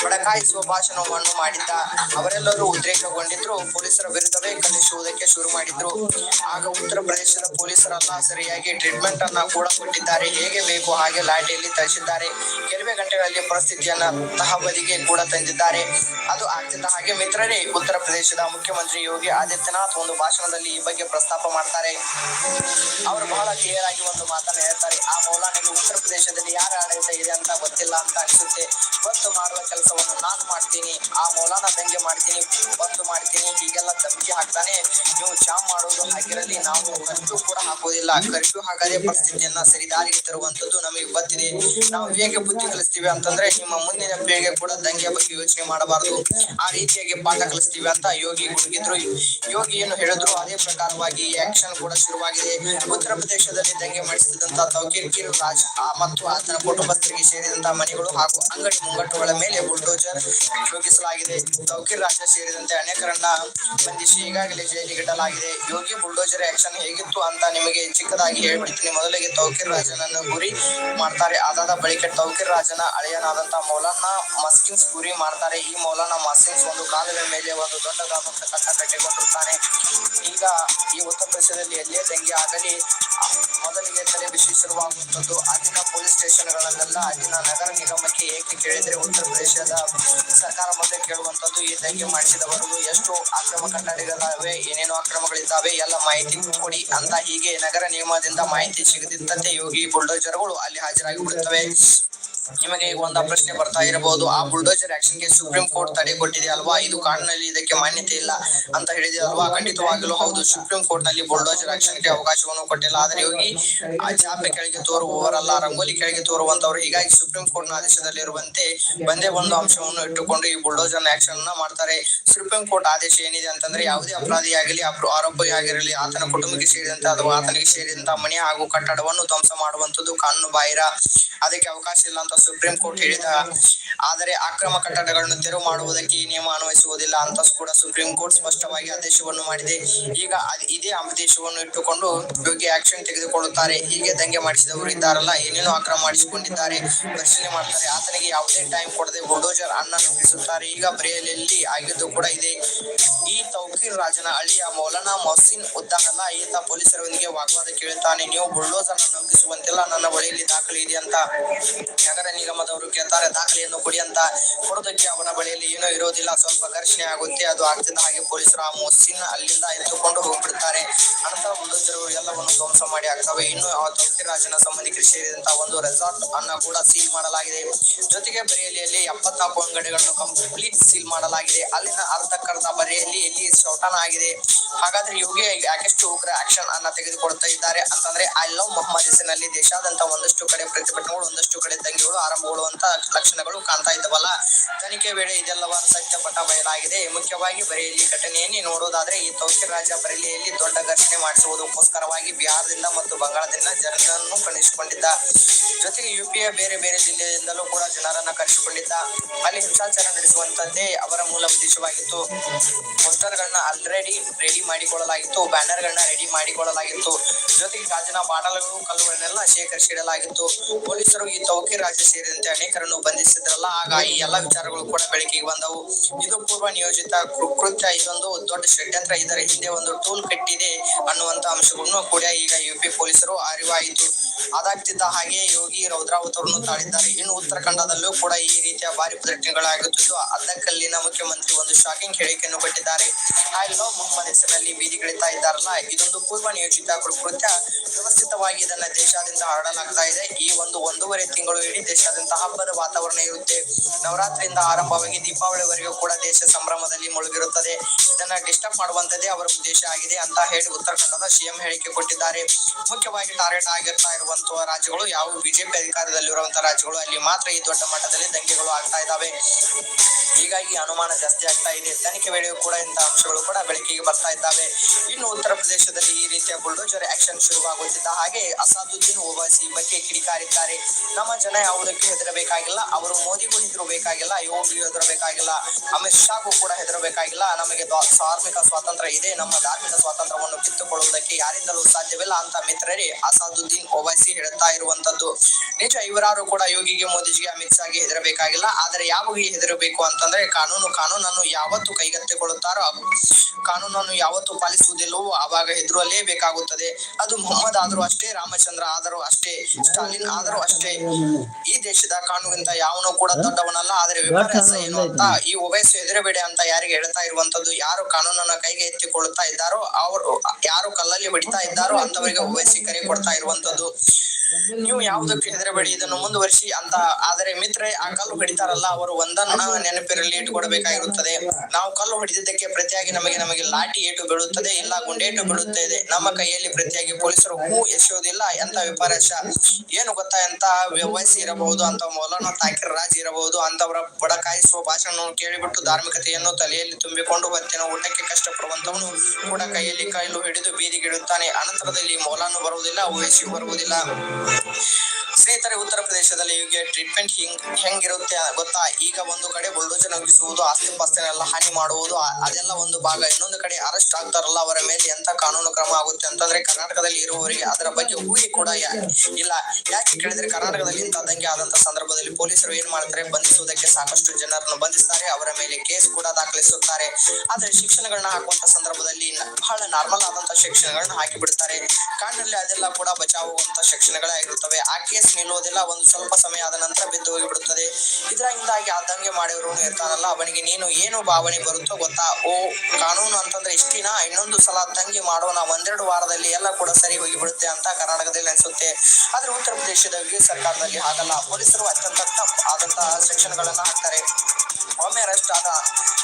ಬಡಕಾಯಿಸುವ ಭಾಷಣವನ್ನು ಮಾಡಿದ್ದ. ಅವರೆಲ್ಲರೂ ಉದ್ರೇಕಗೊಂಡಿದ್ರು. ಪೊಲೀಸರ ವಿರುದ್ಧವೇ ಕಲಿಸುವುದಕ್ಕೆ ಶುರು ಮಾಡಿದ್ರು. ಆಗ ಉತ್ತರ ಪ್ರದೇಶದ ಪೊಲೀಸರೆಲ್ಲ ಸರಿಯಾಗಿ ಟ್ರೀಟ್ಮೆಂಟ್ ಅನ್ನ ಕೂಡ ಕೊಟ್ಟಿದ್ದಾರೆ. ಹೇಗೆ ಬೇಕು ಹಾಗೆ ಲಾಠಿಯಲ್ಲಿ ತರಿಸಿದ್ದಾರೆ. ಕೆಲವೇ ಗಂಟೆಗಳಲ್ಲಿ ಪರಿಸ್ಥಿತಿಯನ್ನ ತಹಬದಿಗೆ ಕೂಡ ತಂದಿದ್ದಾರೆ. ಅದು ಆಗ್ತಿದ್ದ ಹಾಗೆ ಮಿತ್ರರೇ, ಉತ್ತರ ಪ್ರದೇಶದ ಮುಖ್ಯಮಂತ್ರಿ ಯೋಗಿ ಆದಿತ್ಯನಾಥ್ ಒಂದು ಭಾಷಣದಲ್ಲಿ ಈ ಬಗ್ಗೆ ಪ್ರಸ್ತಾಪ ಮಾಡ್ತಾರೆ. ಅವರು ಬಹಳ ಕ್ಲಿಯರ್ ಆಗಿ ಒಂದು ಮಾತನ್ನ ಹೇಳ್ತಾರೆ. ಆ ಮೌಲಾನಿಗೆ ಉತ್ತರ ಪ್ರದೇಶದಲ್ಲಿ ಯಾರ ಆಡಳಿತ ಇದೆ ಅಂತ ಗೊತ್ತಿಲ್ಲ ಅಂತ ಅನಿಸುತ್ತೆ. ಗೊತ್ತು ಮಾಡುವ ಕೆಲಸವನ್ನು ನಾನು ಮಾಡ್ತೀನಿ. ಆ ಮೌಲಾನ ದಂಗೆ ಮಾಡ್ತೀನಿ. ಬಂದು ಮಾಡ್ತೀನಿ. ಹೀಗೆಲ್ಲ ಧಮಕಿ ಹಾಕ್ತಾನೆ. ನೀವು ಜಾಮ್ ಮಾಡೋದು ಹಾಗಿರಲಿ, ನಾವು ಕರ್ಫ್ಯೂ ಕೂಡ ಹಾಕೋದಿಲ್ಲ. ಕರ್ಫ್ಯೂ ಹಾಕದೆ ಪರಿಸ್ಥಿತಿಯನ್ನ ಸರಿದಾರಿಗೆ ತರುವಂತದ್ದು ನಮಗೆ ಗೊತ್ತಿದೆ. ನಾವು ಹೇಗೆ ಬುದ್ಧಿ ಕಲಿಸ್ತೀವಿ ಅಂತಂದ್ರೆ ನಿಮ್ಮ ಮುಂದಿನ ಪೀಳಿಗೆ ಕೂಡ ದಂಗೆ ಬಗ್ಗೆ ಯೋಚನೆ ಮಾಡಬಾರದು. ಆ ರೀತಿಯಾಗಿ ಪಾಠ ಕಲಿಸ್ತೀವಿ ಅಂತ ಯೋಗಿ ಹುಡುಗಿದ್ರು ಯೋಗಿ ಏನು ಹೇಳಿದ್ರು ಅದೇ ಪ್ರಕಾರವಾಗಿ ಆಕ್ಷನ್ ಕೂಡ ಶುರುವಾಗಿದೆ. ಉತ್ತರ ಪ್ರದೇಶದಲ್ಲಿ ದಂಗೆ ಮಾಡಿಸಿದಂತ ತೌಕೀರ್ ಕಿರ್ ರಾಜ್ ಮತ್ತು ಆತನ ಕುಟುಂಬಸ್ಥರಿಗೆ ಸೇರಿದಂತ ಮನೆಗಳು ಹಾಗೂ ಅಂಗಡಿ ಮುಂಗಟ್ಟುಗಳ ಮೇಲೆ ಬುಲ್ಡೋಜರ್ ಯೋಗಿಸಲಾಗಿದೆ ತೌಕೀರ್ ರಾಜ ಸೇರಿದಂತೆ ಅನೇಕರನ್ನ ಬಂಧಿಸಿ ಈಗಾಗಲೇ ಜೈಲಿಗಿಡಲಾಗಿದೆ ಯೋಗಿ ಬುಲ್ಡೋಜರ್ ಆಕ್ಷನ್ ಹೇಗಿತ್ತು ಅಂತ ನಿಮಗೆ ಚಿಕ್ಕದಾಗಿ ಹೇಳ್ಬಿಡ್ತೀನಿ. ಮೊದಲಿಗೆ ತೌಕೀರ್ ರಾಜನನ್ನು ಗುರಿ ಮಾಡ್ತಾರೆ. ಅದಾದ ಬಳಿಕ ತೌಕೀರ್ ರಾಜನ ಅಳಿಯನಾದಂತ ಮೌಲಾನ ಮಸ್ಕಿನ್ಸ್ ಗುರಿ ಮಾಡ್ತಾರೆ. ಈ ಮೌಲಾನ ಮಸ್ಕಿನ್ಸ್ ಒಂದು ಕಾಲುವೆ ಮೇಲೆ ಒಂದು ದೊಡ್ಡದಾದಂತಹ ಕಸ ಕಟ್ಟಿಕೊಂಡಿರ್ತಾನೆ. ಈಗ ಈ ಉತ್ತರ ಪ್ರದೇಶದಲ್ಲಿ ಎಲ್ಲೇ ದಂಗೆ ಆಗಲಿ, ಮೊದಲಿಗೆ ತಲೆ ಬಿಸಿ ಶುರುವಾಗುವಂಥದ್ದು ಅಲ್ಲಿನ ಪೊಲೀಸ್ ಸ್ಟೇಷನ್ಗಳನ್ನೆಲ್ಲ ಅಲ್ಲಿನ ನಗರ ನಿಗಮಕ್ಕೆ ಏಕೆ ಕೇಳಿದ್ರೆ ಉತ್ತರ ಪ್ರದೇಶದ ಸರ್ಕಾರ ಮುಂದೆ ಕೇಳುವಂತದ್ದು ಈ ದಂಗೆ ಮಾಡಿಸಿದವರು ಎಷ್ಟು ಅಕ್ರಮ ಕಟ್ಟಡಗಳಿದ್ದಾವೆ, ಏನೇನು ಅಕ್ರಮಗಳಿದ್ದಾವೆ, ಎಲ್ಲ ಮಾಹಿತಿ ಕೊಡಿ ಅಂತ ಹೀಗೆ ನಗರ ನಿಯಮದಿಂದ ಮಾಹಿತಿ ಸಿಗದಿದ್ದಂತೆ ಯೋಗಿ ಬುಲ್ಡೋಜರ್ಗಳು ಅಲ್ಲಿ ಹಾಜರಾಗಿ ಬಿಡುತ್ತವೆ. ನಿಮಗೆ ಈಗ ಒಂದು ಪ್ರಶ್ನೆ ಬರ್ತಾ ಇರಬಹುದು. ಆ ಬುಲ್ಡೋಜರ್ ಆಕ್ಷನ್ಗೆ ಸುಪ್ರೀಂ ಕೋರ್ಟ್ ತಡೆ ಕೊಟ್ಟಿದೆ ಅಲ್ವಾ? ಇದು ಕಾನೂನಲ್ಲಿ ಇದಕ್ಕೆ ಮಾನ್ಯತೆ ಇಲ್ಲ ಅಂತ ಹೇಳಿದೆ ಅಲ್ವಾ? ಖಂಡಿತವಾಗಲೂ ಹೌದು. ಸುಪ್ರೀಂ ಕೋರ್ಟ್ನಲ್ಲಿ ಬುಲ್ಡೋಜರ್ ಆಕ್ಷನ್ಗೆ ಅವಕಾಶವನ್ನು ಕೊಟ್ಟಿಲ್ಲ. ಆದರೆ ಯೋಗಿ ಆ ಜಾಪೆ ಕೆಳಗೆ ತೋರುವವರಲ್ಲ, ರಂಗೋಲಿ ಕೆಳಗೆ ತೋರುವಂತವರು. ಹೀಗಾಗಿ ಸುಪ್ರೀಂ ಕೋರ್ಟ್ನ ಆದೇಶದಲ್ಲಿರುವಂತೆ ಒಂದೇ ಒಂದು ಅಂಶವನ್ನು ಇಟ್ಟುಕೊಂಡು ಈ ಬುಲ್ಡೋಜರ್ ಆಕ್ಷನ್ ಅನ್ನ ಮಾಡ್ತಾರೆ. ಸುಪ್ರೀಂ ಕೋರ್ಟ್ ಆದೇಶ ಏನಿದೆ ಅಂತಂದ್ರೆ ಯಾವುದೇ ಅಪರಾಧಿಯಾಗಲಿ ಆರೋಪಿ ಆರೋಪಿಯಾಗಿರಲಿ ಆತನ ಕುಟುಂಬಕ್ಕೆ ಸೇರಿದಂತೆ ಅಥವಾ ಆತನಿಗೆ ಸೇರಿದಂತ ಮನೆ ಹಾಗೂ ಕಟ್ಟಡವನ್ನು ಧ್ವಂಸ ಮಾಡುವಂತದ್ದು ಕಾನೂನು ಬಾಹಿರ. ಅದಕ್ಕೆ ಅವಕಾಶ ಇಲ್ಲ ಅಂತ ಸುಪ್ರೀಂ ಕೋರ್ಟ್ ಹೇಳಿದ ಆದರೆ ಅಕ್ರಮ ಕಟ್ಟಡಗಳನ್ನು ತೆರವು ಮಾಡುವುದಕ್ಕೆ ಈ ನಿಯಮ ಅನ್ವಯಿಸುವುದಿಲ್ಲ ಅಂತ ಕೂಡ ಸುಪ್ರೀಂ ಕೋರ್ಟ್ ಸ್ಪಷ್ಟವಾಗಿ ಆದೇಶವನ್ನು ಮಾಡಿದೆ. ಈಗ ಇದೇ ಆದೇಶವನ್ನು ಇಟ್ಟುಕೊಂಡು ಯೋಗ್ಯ ಆಕ್ಷನ್ ತೆಗೆದುಕೊಳ್ಳುತ್ತಾರೆ. ಹೀಗೆ ದಂಗೆ ಮಾಡಿಸಿದವರು ಇದ್ದಾರಲ್ಲ, ಏನೇನು ಅಕ್ರಮ ಮಾಡಿಸಿಕೊಂಡಿದ್ದಾರೆ ಪರಿಶೀಲನೆ ಮಾಡ್ತಾರೆ, ಆತನಿಗೆ ಯಾವುದೇ ಟೈಮ್ ಕೊಡದೆ ಬುಲ್ಡೋಜರ್ ಅನ್ನ ನುಗ್ಗಿಸುತ್ತಾರೆ ಈಗ ಬರೆಯಲಿಯಲ್ಲಿ ಆಗಿದ್ದು ಕೂಡ ಇದೆ. ಈ ತೌಕೀರ್ ರಾಜನ ಅಳಿಯ ಮೌಲಾನಾ ಮೊಹಸಿನ್ ಉದ್ದಾನಲ್ಲ, ಈತ ಪೊಲೀಸರೊಂದಿಗೆ ವಾಗ್ವಾದ ಕೇಳುತ್ತಾನೆ. ನೀವು ಬುಲ್ಡೋಜರ್ ನುಗ್ಗಿಸುವಂತಿಲ್ಲ ನನ್ನ ಬಳಿಯಲ್ಲಿ ದಾಖಲೆ ಇದೆ ಅಂತ ನಗರ ನಿಗಮದವರು ಕೇಳ್ತಾರೆ, ದಾಖಲೆಯನ್ನು ಕೊಡಿ ಅಂತ ಕೊಡೋದಕ್ಕೆ ಅವನ ಬಳಿಯಲ್ಲಿ ಏನೂ ಇರೋದಿಲ್ಲ. ಸ್ವಲ್ಪ ಘರ್ಷಣೆ ಆಗುತ್ತೆ, ಅದು ಆಗ್ತಿದ್ದ ಹಾಗೆ ಪೊಲೀಸರು ಆ ಮುಸ್ಸಿನ ಅಲ್ಲಿಂದ ಎತ್ತುಕೊಂಡು ಹೋಗ್ಬಿಡ್ತಾರೆ. ಅಂತ ಬುಲ್ಡೋಜರ್ ಎಲ್ಲವನ್ನು ಧ್ವಂಸ ಮಾಡಿ ಆಗ್ತವೆ ಇನ್ನು ಆ ತೌಕೀರ್ ರಾಜನ ಸಂಬಂಧಿಕರು ಸೇರಿದಂತಹ ಒಂದು ರೆಸಾರ್ಟ್ ಅನ್ನ ಕೂಡ ಸೀಲ್ ಮಾಡಲಾಗಿದೆ. ಜೊತೆಗೆ ಬರೆಯಲಿಯಲ್ಲಿ ಎಪ್ಪತ್ನಾಲ್ಕು ಅಂಗಡಿಗಳನ್ನು ಕಂಪ್ಲೀಟ್ ಸೀಲ್ ಮಾಡಲಾಗಿದೆ. ಅಲ್ಲಿನ ಅರ್ಧಕ್ಕರ್ಧ ಬರೆಯಲ್ಲಿ ಎಲ್ಲಿ ಸ್ಫೋಟನ ಆಗಿದೆ. ಹಾಗಾದ್ರೆ ಯೋಗಿ ಯಾಕೆಷ್ಟು ಉಗ್ರ ಆಕ್ಷನ್ ಅನ್ನ ತೆಗೆದುಕೊಳ್ತಾ ಇದ್ದಾರೆ ಅಂತಂದ್ರೆ ಐ ಲವ್ ಮೊಹಮ್ಮದ್ ಹೆಸರಿನಲ್ಲಿ ದೇಶಾದ್ಯಂತ ಒಂದಷ್ಟು ಕಡೆ ಪ್ರತಿಭಟನೆಗಳು, ಒಂದಷ್ಟು ಕಡೆ ದಂಗೆಗಳು ಆರಂಭಗೊಳ್ಳುವಂತ ಲಕ್ಷಣಗಳು ಕಾಣ್ತಾ ಇದ್ದವಲ್ಲ. ತನಿಖೆ ವೇಳೆ ಇದೆಲ್ಲವ ಸತ್ಯಪಟ್ಟ ಬಯಲಾಗಿದೆ. ಮುಖ್ಯವಾಗಿ ಬರೆಯಲ್ಲಿ ಘಟನೆಯನ್ನೇ ನೋಡೋದಾದ್ರೆ, ಈ ತೌಕಿರ್ ರಾಜ ಬರೇಲಿಯಲ್ಲಿ ದೊಡ್ಡ ಘರ್ಷಣೆ ಮಾಡಿಸುವುದಕ್ಕೋಸ್ಕರವಾಗಿ ಬಿಹಾರದಿಂದ ಮತ್ತು ಬಂಗಾಳದಿಂದ ಜನರನ್ನು ಕಣಿಸಿಕೊಂಡಿದ್ದ ಜೊತೆಗೆ ಯುಪಿಯ ಬೇರೆ ಬೇರೆ ಜಿಲ್ಲೆಯಿಂದಲೂ ಕೂಡ ಜನರನ್ನ ಕರೆಸಿಕೊಂಡಿದ್ದ. ಅಲ್ಲಿ ಹಿಂಸಾಚಾರ ನಡೆಸುವಂತದ್ದೇ ಅವರ ಮೂಲ ಉದ್ದೇಶವಾಗಿತ್ತು. ಪೋಸ್ಟರ್ಗಳನ್ನ ಆಲ್ರೆಡಿ ರೆಡಿ ಮಾಡಿಕೊಳ್ಳಲಾಗಿತ್ತು. ಬ್ಯಾನರ್ ಗಳನ್ನ ರೆಡಿ ಮಾಡಿಕೊಳ್ಳಲಾಗಿತ್ತು. ಜೊತೆಗೆ ಗಾಜಿನ ಬಾಟಲ್ಗಳು, ಕಲ್ಲುಗಳನ್ನೆಲ್ಲ ಶೇಖರಿಸಿಡಲಾಗಿತ್ತು. ಪೊಲೀಸರು ಈ ತೌಕಿ ರಾಜ ಸೇರಿದಂತೆ ಅನೇಕರನ್ನು ಬಂಧಿಸಿದ್ರಲ್ಲ. ಆಗ ಈ ಎಲ್ಲ ವಿಚಾರಗಳು ಕೂಡ ಬೆಳಕಿಗೆ ಬಂದವು. ಇದು ಪೂರ್ವ ನಿಯೋಜಿತ ಕೃತ್ಯ. ಇದೊಂದು ದೊಡ್ಡ ಷಡ್ಯಂತ್ರ. ಇದರ ಹಿಂದೆ ಒಂದು ಟೂಲ್ ಕಟ್ಟಿದೆ ಅನ್ನುವಂತ ಅಂಶಗಳನ್ನು ಕೂಡ ಈಗ ಯುಪಿ ಪೊಲೀಸರು ಅರಿವಾಯಿತು. ಅದಾಗ್ತಿದ್ದ ಹಾಗೆ ಯೋಗಿ ರೌದ್ರಾವತ್ ಅವರನ್ನು ತಾಳಿದ್ದಾರೆ. ಇನ್ನು ಉತ್ತರಾಖಂಡದಲ್ಲೂ ಕೂಡ ಈ ರೀತಿಯ ಭಾರಿ ಪ್ರತಿಭಟನೆಗಳಾಗುತ್ತಿದ್ದು ಅದಕ್ಕಲ್ಲಿನ ಮುಖ್ಯಮಂತ್ರಿ ಒಂದು ಶಾಕಿಂಗ್ ಹೇಳಿಕೆಯನ್ನು ಕೊಟ್ಟಿದ್ದಾರೆ. ಐ ಲವ್ ಮೊಹಮ್ಮದ್ ಹೆಸರಿನಲ್ಲಿ ಬೀದಿಗಿಳಿತಾ ಇದ್ದಾರಲ್ಲ. ಇದೊಂದು ಪೂರ್ವ ನಿಯೋಜಿತ ಕೃತ್ಯ. ವ್ಯವಸ್ಥಿತವಾಗಿ ಇದನ್ನ ದೇಶಾದ್ಯಂತ ಹರಡಲಾಗ್ತಾ ಇದೆ. ಈ ಒಂದು ಒಂದೂವರೆ ತಿಂಗಳು ಇಡೀ ದೇಶಾದ್ಯಂತ ಹಬ್ಬದ ವಾತಾವರಣ ಇರುತ್ತೆ. ನವರಾತ್ರಿಯಿಂದ ಆರಂಭವಾಗಿ ದೀಪಾವಳಿವರೆಗೂ ಕೂಡ ದೇಶ ಸಂಭ್ರಮದಲ್ಲಿ ಮುಳುಗಿರುತ್ತದೆ. ಇದನ್ನ ಡಿಸ್ಟರ್ಬ್ ಮಾಡುವಂತದ್ದೇ ಅವರ ಉದ್ದೇಶ ಆಗಿದೆ ಅಂತ ಹೇಳಿ ಉತ್ತರಾಖಂಡದ ಸಿಎಂ ಹೇಳಿಕೆ ಕೊಟ್ಟಿದ್ದಾರೆ. ಮುಖ್ಯವಾಗಿ ಟಾರ್ಗೆಟ್ ಆಗಿರ್ತಾ ಇರುವಂತಹ ರಾಜ್ಯಗಳು ಯಾವ ಬಿಜೆಪಿ ಅಧಿಕಾರದಲ್ಲಿರುವಂತಹ ರಾಜ್ಯಗಳು ಅಲ್ಲಿ ಮಾತ್ರ ಈ ದೊಡ್ಡ ಮಟ್ಟದಲ್ಲಿ ದಂಗೆಗಳು ಆಗ್ತಾ ಇದ್ದಾವೆ. ಹೀಗಾಗಿ ಅನುಮಾನ ಜಾಸ್ತಿ ಆಗ್ತಾ ಇದೆ. ತನಿಖೆ ವೇಳೆಯೂ ಕೂಡ ಇಂತಹ ಅಂಶಗಳು ಕೂಡ ಬೆಳಕಿಗೆ ಬರ್ತಾ ಇದ್ದಾವೆ. ಇನ್ನು ಉತ್ತರ ಪ್ರದೇಶದಲ್ಲಿ ಈ ರೀತಿಯ ಬುಲ್ಡೋಜರ್ ಆಕ್ಷನ್ ಶುರುವಾಗುತ್ತಿದ್ದ ಹಾಗೆ ಅಸಾದುದ್ದೀನ್ ಓವೈಸಿ ಬಗ್ಗೆ ಕಿಡಿಕಾರಿದ್ದಾರೆ. ನಮ್ಮ ಜನ ಯಾವುದಕ್ಕೂ ಹೆದರಬೇಕಾಗಿಲ್ಲ. ಅವರು ಮೋದಿಗೂ ಹೆದರಬೇಕಾಗಿಲ್ಲ ಯೋಗಿಗೂ ಹೆದರಬೇಕಾಗಿಲ್ಲ. ಅಮಿತ್ ಶಾಗೂ ಕೂಡ ಹೆದರಬೇಕಾಗಿಲ್ಲ. ನಮಗೆ ಧಾರ್ಮಿಕ ಸ್ವಾತಂತ್ರ್ಯ ಇದೆ. ನಮ್ಮ ಧಾರ್ಮಿಕ ಸ್ವಾತಂತ್ರ್ಯವನ್ನು ಕಿತ್ತುಕೊಳ್ಳುವುದಕ್ಕೆ ಯಾರಿಂದಲೂ ಸಾಧ್ಯವಿಲ್ಲ ಅಂತ ಮಿತ್ರರೇ, ಅಸಾದುದ್ದೀನ್ ಓವೈಸಿ ಹೇಳ್ತಾ ಇರುವಂತದ್ದು. ನಿಜ, ಇವರಾರು ಕೂಡ ಯೋಗಿಗೆ ಮೋದಿಜಿಗೆ ಅಮಿತ್ ಶಾಗೆ ಹೆದರಬೇಕಾಗಿಲ್ಲ. ಆದರೆ ಯಾವಾಗ ಹೆದರಬೇಕು ಅಂತಂದ್ರೆ, ಕಾನೂನು ಕಾನೂನನ್ನು ಯಾವತ್ತು ಕೈಗೆತ್ತಿಕೊಳ್ಳುತ್ತಾರೋ ಕಾನೂನನ್ನು ಯಾವತ್ತು ಪಾಲಿಸುವುದಿಲ್ಲವೋ, ಆವಾಗ ಹೆದರಲೇಬೇಕಾಗುತ್ತದೆ ಅದು ಮೊಹಮ್ಮದ್ ಆದರೂ ಅಷ್ಟೇ, ರಾಮಚಂದ್ರ ಆದರೂ ಅಷ್ಟೇ, ಸ್ಟಾಲಿನ್ ಆದರೂ ಅಷ್ಟೇ. ಈ ದೇಶದ ಕಾನೂನಿಗಿಂತ ಯಾವನು ಕೂಡ ದೊಡ್ಡವನಲ್ಲ. ಆದರೆ ವಿಪರ್ಯಾಸ ಏನು ಅಂತ ಈ ಓವೈಸಿ ಹೆದರಬೇಡಿ ಅಂತ ಯಾರಿಗೆ ಹೇಳ್ತಾ ಇರುವಂತದ್ದು? ಯಾರು ಕಾನೂನನ್ನ ಕೈಗೆ ಎತ್ತಿಕೊಳ್ಳುತ್ತಾ ಇದ್ದಾರೋ ಅವರು ಯಾರು ಕಲ್ಲಲ್ಲಿ ಬಿಡ್ತಾ ಇದ್ದಾರೋ ಅಂತವರಿಗೆ ಓವೈಸಿ ಕರೆ ಕೊಡ್ತಾ ಇರುವಂತದ್ದು ನೀವು ಯಾವುದಕ್ಕೆ ಹೆದರಬೇಡಿ? ಇದನ್ನು ಮುಂದುವರಿಸಿ ಅಂತ. ಆದರೆ ಮಿತ್ರೆ ಆ ಕಲ್ಲು ಹೊಡಿತಾರಲ್ಲ, ಅವರು ಒಂದನ್ನ ನೆನಪಿರಲಿ ಇಟ್ಟುಕೊಡಬೇಕಾಗಿರುತ್ತದೆ ನಾವು ಕಲ್ಲು ಹೊಡೆದಿದ್ದಕ್ಕೆ ಪ್ರತಿಯಾಗಿ ನಮಗೆ ನಮಗೆ ಲಾಠಿ ಏಟು ಬೀಳುತ್ತದೆ, ಇಲ್ಲ ಗುಂಡೇಟು ಬೀಳುತ್ತದೆ. ನಮ್ಮ ಕೈಯಲ್ಲಿ ಪ್ರತಿಯಾಗಿ ಪೊಲೀಸರು ಹೂ ಎಸೆಯೋದಿಲ್ಲ ಎಂತ ವಿಪರ್ಯಾಸ ಏನು ಗೊತ್ತಾ ಎಂತ ವಯಸ್ಸು ಇರಬಹುದು, ಅಂತ ಮೌಲಾನ ತಾಕಿರ್ ರಾಜ್ ಇರಬಹುದು, ಅಂತವರ ಬಡಕಾಯಿಸುವ ಭಾಷಣವನ್ನು ಕೇಳಿಬಿಟ್ಟು ಧಾರ್ಮಿಕತೆಯನ್ನು ತಲೆಯಲ್ಲಿ ತುಂಬಿಕೊಂಡು ಹೊತ್ತಿನ ಊಟಕ್ಕೆ ಕಷ್ಟಪಡುವಂತವನು ಕೂಡ ಕೈಯಲ್ಲಿ ಕೈಲು ಹಿಡಿದು ಬೀದಿಗಿಡುತ್ತಾನೆ. ಅನಂತರದಲ್ಲಿ ಮೌಲಾನು ಬರುವುದಿಲ್ಲ ವಯಸ್ಸಿಗೆ ಬರುವುದಿಲ್ಲ. ಸ್ನೇಹಿತರೆ, ಉತ್ತರ ಪ್ರದೇಶದಲ್ಲಿ ಹೀಗೆ ಟ್ರೀಟ್ಮೆಂಟ್ ಹಿಂಗ್, ಹೆಂಗಿರುತ್ತೆ ಗೊತ್ತಾ? ಈಗ ಒಂದು ಕಡೆ ಬುಲ್ಡೋಜರ್ ನುಗ್ಗಿಸುವುದು, ಆಸ್ತಿ ಪಾಸ್ತಿನೆಲ್ಲ ಹಾನಿ ಮಾಡುವುದು ಅದೆಲ್ಲ ಒಂದು ಭಾಗ. ಇನ್ನೊಂದು ಕಡೆ ಅರೆಸ್ಟ್ ಆಗ್ತಾರಲ್ಲ, ಅವರ ಮೇಲೆ ಎಂತ ಕಾನೂನು ಕ್ರಮ ಆಗುತ್ತೆ ಅಂತಂದ್ರೆ ಕರ್ನಾಟಕದಲ್ಲಿ ಇರುವವರಿಗೆ ಅದರ ಬಗ್ಗೆ ಊಹೆ ಕೂಡ ಇಲ್ಲ. ಯಾಕೆ ಕೇಳಿದ್ರೆ ಕರ್ನಾಟಕದಲ್ಲಿ ಇಂಥ ದಂಗೆ ಆದಂತ ಸಂದರ್ಭದಲ್ಲಿ ಪೊಲೀಸರು ಏನ್ ಮಾಡ್ತಾರೆ? ಬಂಧಿಸುವುದಕ್ಕೆ ಸಾಕಷ್ಟು ಜನರನ್ನು ಬಂಧಿಸ್ತಾರೆ, ಅವರ ಮೇಲೆ ಕೇಸ್ ಕೂಡ ದಾಖಲಿಸುತ್ತಾರೆ. ಆದ್ರೆ ಶಿಕ್ಷಣಗಳನ್ನ ಹಾಕುವಂತ ಸಂದರ್ಭದಲ್ಲಿ ಬಹಳ ನಾರ್ಮಲ್ ಆದಂತ ಶಿಕ್ಷಣಗಳನ್ನ ಹಾಕಿ ಬಿಡ್ತಾರೆ ಕಾಡಿನಲ್ಲಿ ಅದೆಲ್ಲ ಕೂಡ ಬಚಾವುವಂತ ಶಿಕ್ಷಣಗಳೇ ಆಗಿರುತ್ತವೆ. ಆ ಕೇಸ್ ನಿಲ್ಲುವುದಿಲ್ಲ. ಒಂದು ಸ್ವಲ್ಪ ಸಮಯ ಆದ ನಂತರ ಬಿದ್ದು ಹೋಗಿಬಿಡುತ್ತದೆ. ಇದರಿಂದಾಗಿ ಆ ದಂಗೆ ಮಾಡಿರೋನು ಇರ್ತಾನಲ್ಲ ಅವನಿಗೆ ನೀನು ಏನು ಭಾವನೆ ಬರುತ್ತೋ ಗೊತ್ತಾ? ಓ, ಕಾನೂನು ಅಂತಂದ್ರೆ ಇಷ್ಟಿನ ಇನ್ನೊಂದು ಸಲ ದಂಗೆ ಮಾಡೋಣ. ಒಂದೆರಡು ವಾರದಲ್ಲಿ ಎಲ್ಲ ಕೂಡ ಸರಿ ಹೋಗಿಬಿಡುತ್ತೆ ಅಂತ ಕರ್ನಾಟಕದಲ್ಲಿ ಅನಿಸುತ್ತೆ. ಆದ್ರೆ ಉತ್ತರ ಪ್ರದೇಶದ ಸರ್ಕಾರದಲ್ಲಿ ಹಾಗಲ್ಲ. ಪೊಲೀಸರು ಅತ್ಯಂತ ಟಫ್ ಆದಂತಹ ಸೆಕ್ಷನ್ ಗಳನ್ನ ಹಾಕ್ತಾರೆ. ಒಮ್ಮೆ ಅರೆಸ್ಟ್ ಆದ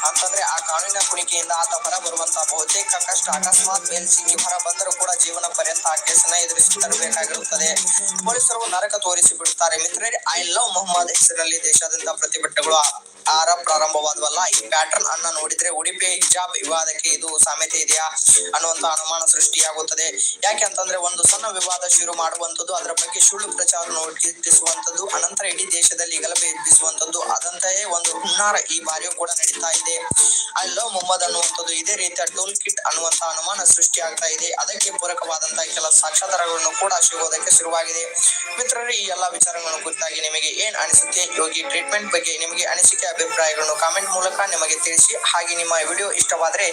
ಅಂತಂದ್ರೆ ಆ ಕಾನೂನಿನ ಕುಣಿಕೆಯಿಂದ ಆತ ಹೊರ ಬರುವಂತಹ ಬಹುತೇಕ ಕಷ್ಟ, ಅಕಸ್ಮಾತ್ ಮೇಲ್ ಸಿಕ್ಕಿ ಹೊರ ಬಂದರೂ ಕೂಡ ಜೀವನ ಪರ್ಯಂತ ಆ ಕೇಸನ್ನ ಎದುರಿಸಿ ತರಬೇಕಾಗಿರುತ್ತದೆ. ಪೊಲೀಸರು ನರಕ ತೋರಿಸಿ ಬಿಡುತ್ತಾರೆ ಮಿತ್ರರೇ ಐ ಲವ್ ಮೊಹಮ್ಮದ್ ಹೆಸರಲ್ಲಿ ದೇಶಾದ್ಯಂತ ಪ್ರತಿಭಟನೆಗಳು ಆರ ಪ್ರಾರಂಭವಾದವಲ್ಲ. ಈ ಪ್ಯಾಟರ್ನ್ ಅನ್ನ ನೋಡಿದ್ರೆ ಉಡುಪಿ, ಹಿಜಾಬ್ ವಿವಾದಕ್ಕೆ ಇದು ಸಾಮ್ಯತೆ ಇದೆಯಾ ಅನ್ನುವಂತ ಅನುಮಾನ ಸೃಷ್ಟಿಯಾಗುತ್ತದೆ. ಯಾಕೆ ಅಂತಂದ್ರೆ ಒಂದು ಸಣ್ಣ ವಿವಾದ ಶುರು ಮಾಡುವಂತದ್ದು ಅದರ ಬಗ್ಗೆ ಸುಳ್ಳು ಪ್ರಚಾರ ನೋಡಿಸುವಂತದ್ದು ಅನಂತರ ಇಡೀ ದೇಶದಲ್ಲಿ ಗಲಭೆ ಎಬ್ಬಿಸುವಂತದ್ದು ಅದಂತೆಯೇ ಒಂದು ಹುನ್ನಾರ ಈ ಬಾರಿಯೂ ಕೂಡ ನಡೀತಾ ಇದೆ. ಐ ಲವ್ ಮೊಹಮ್ಮದ್ ಅನ್ನುವಂಥದ್ದು ಇದೇ ರೀತಿಯ ಟೂಲ್ ಕಿಟ್ ಅನ್ನುವಂತ ಅನುಮಾನ ಸೃಷ್ಟಿ ಆಗ್ತಾ ಇದೆ. ಅದಕ್ಕೆ ಪೂರಕವಾದಂತಹ ಕೆಲ ಸಾಕ್ಷಾಧಾರಗಳನ್ನು ಕೂಡ ಸಿಗೋದಕ್ಕೆ ಶುರುವಾಗಿದೆ. ಮಿತ್ರರು, ಈ ಎಲ್ಲಾ ವಿಚಾರಗಳನ್ನು ಕುರಿತಾಗಿ ನಿಮಗೆ ಏನ್ ಅನಿಸುತ್ತೆ? ಯೋಗಿ ಟ್ರೀಟ್ಮೆಂಟ್ ಬಗ್ಗೆ ನಿಮಗೆ ಅನಿಸಿಕೆ, ಅಭಿಪ್ರಾಯಗಳನ್ನು ಕಾಮೆಂಟ್ ಮೂಲಕ ನಿಮಗೆ ತಿಳಿಸಿ. ಹಾಗೆ ನಿಮ್ಮ ವಿಡಿಯೋ ಇಷ್ಟವಾದ್ರೆ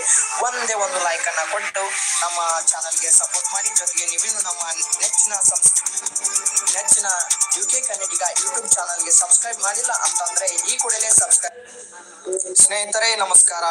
ಒಂದೇ ಒಂದು ಲೈಕ್ ಅನ್ನ ಕೊಟ್ಟು ನಮ್ಮ ಚಾನಲ್ಗೆ ಸಪೋರ್ಟ್ ಮಾಡಿ. ಜೊತೆಗೆ ನೀವೇನು ನಮ್ಮ ನೆಚ್ಚಿನ ನೆಚ್ಚಿನ ಯು ಕೆ ಕನ್ನಡಿಗ ಯೂಟ್ಯೂಬ್ ಚಾನಲ್ಗೆ ಸಬ್ಸ್ಕ್ರೈಬ್ ಮಾಡಿಲ್ಲ ಅಂತಂದ್ರೆ ಈ ಕೂಡಲೇ ಸಬ್ಸ್ಕ್ರೈಬ್ ಸ್ನೇಹಿತರೆ ನಮಸ್ಕಾರ.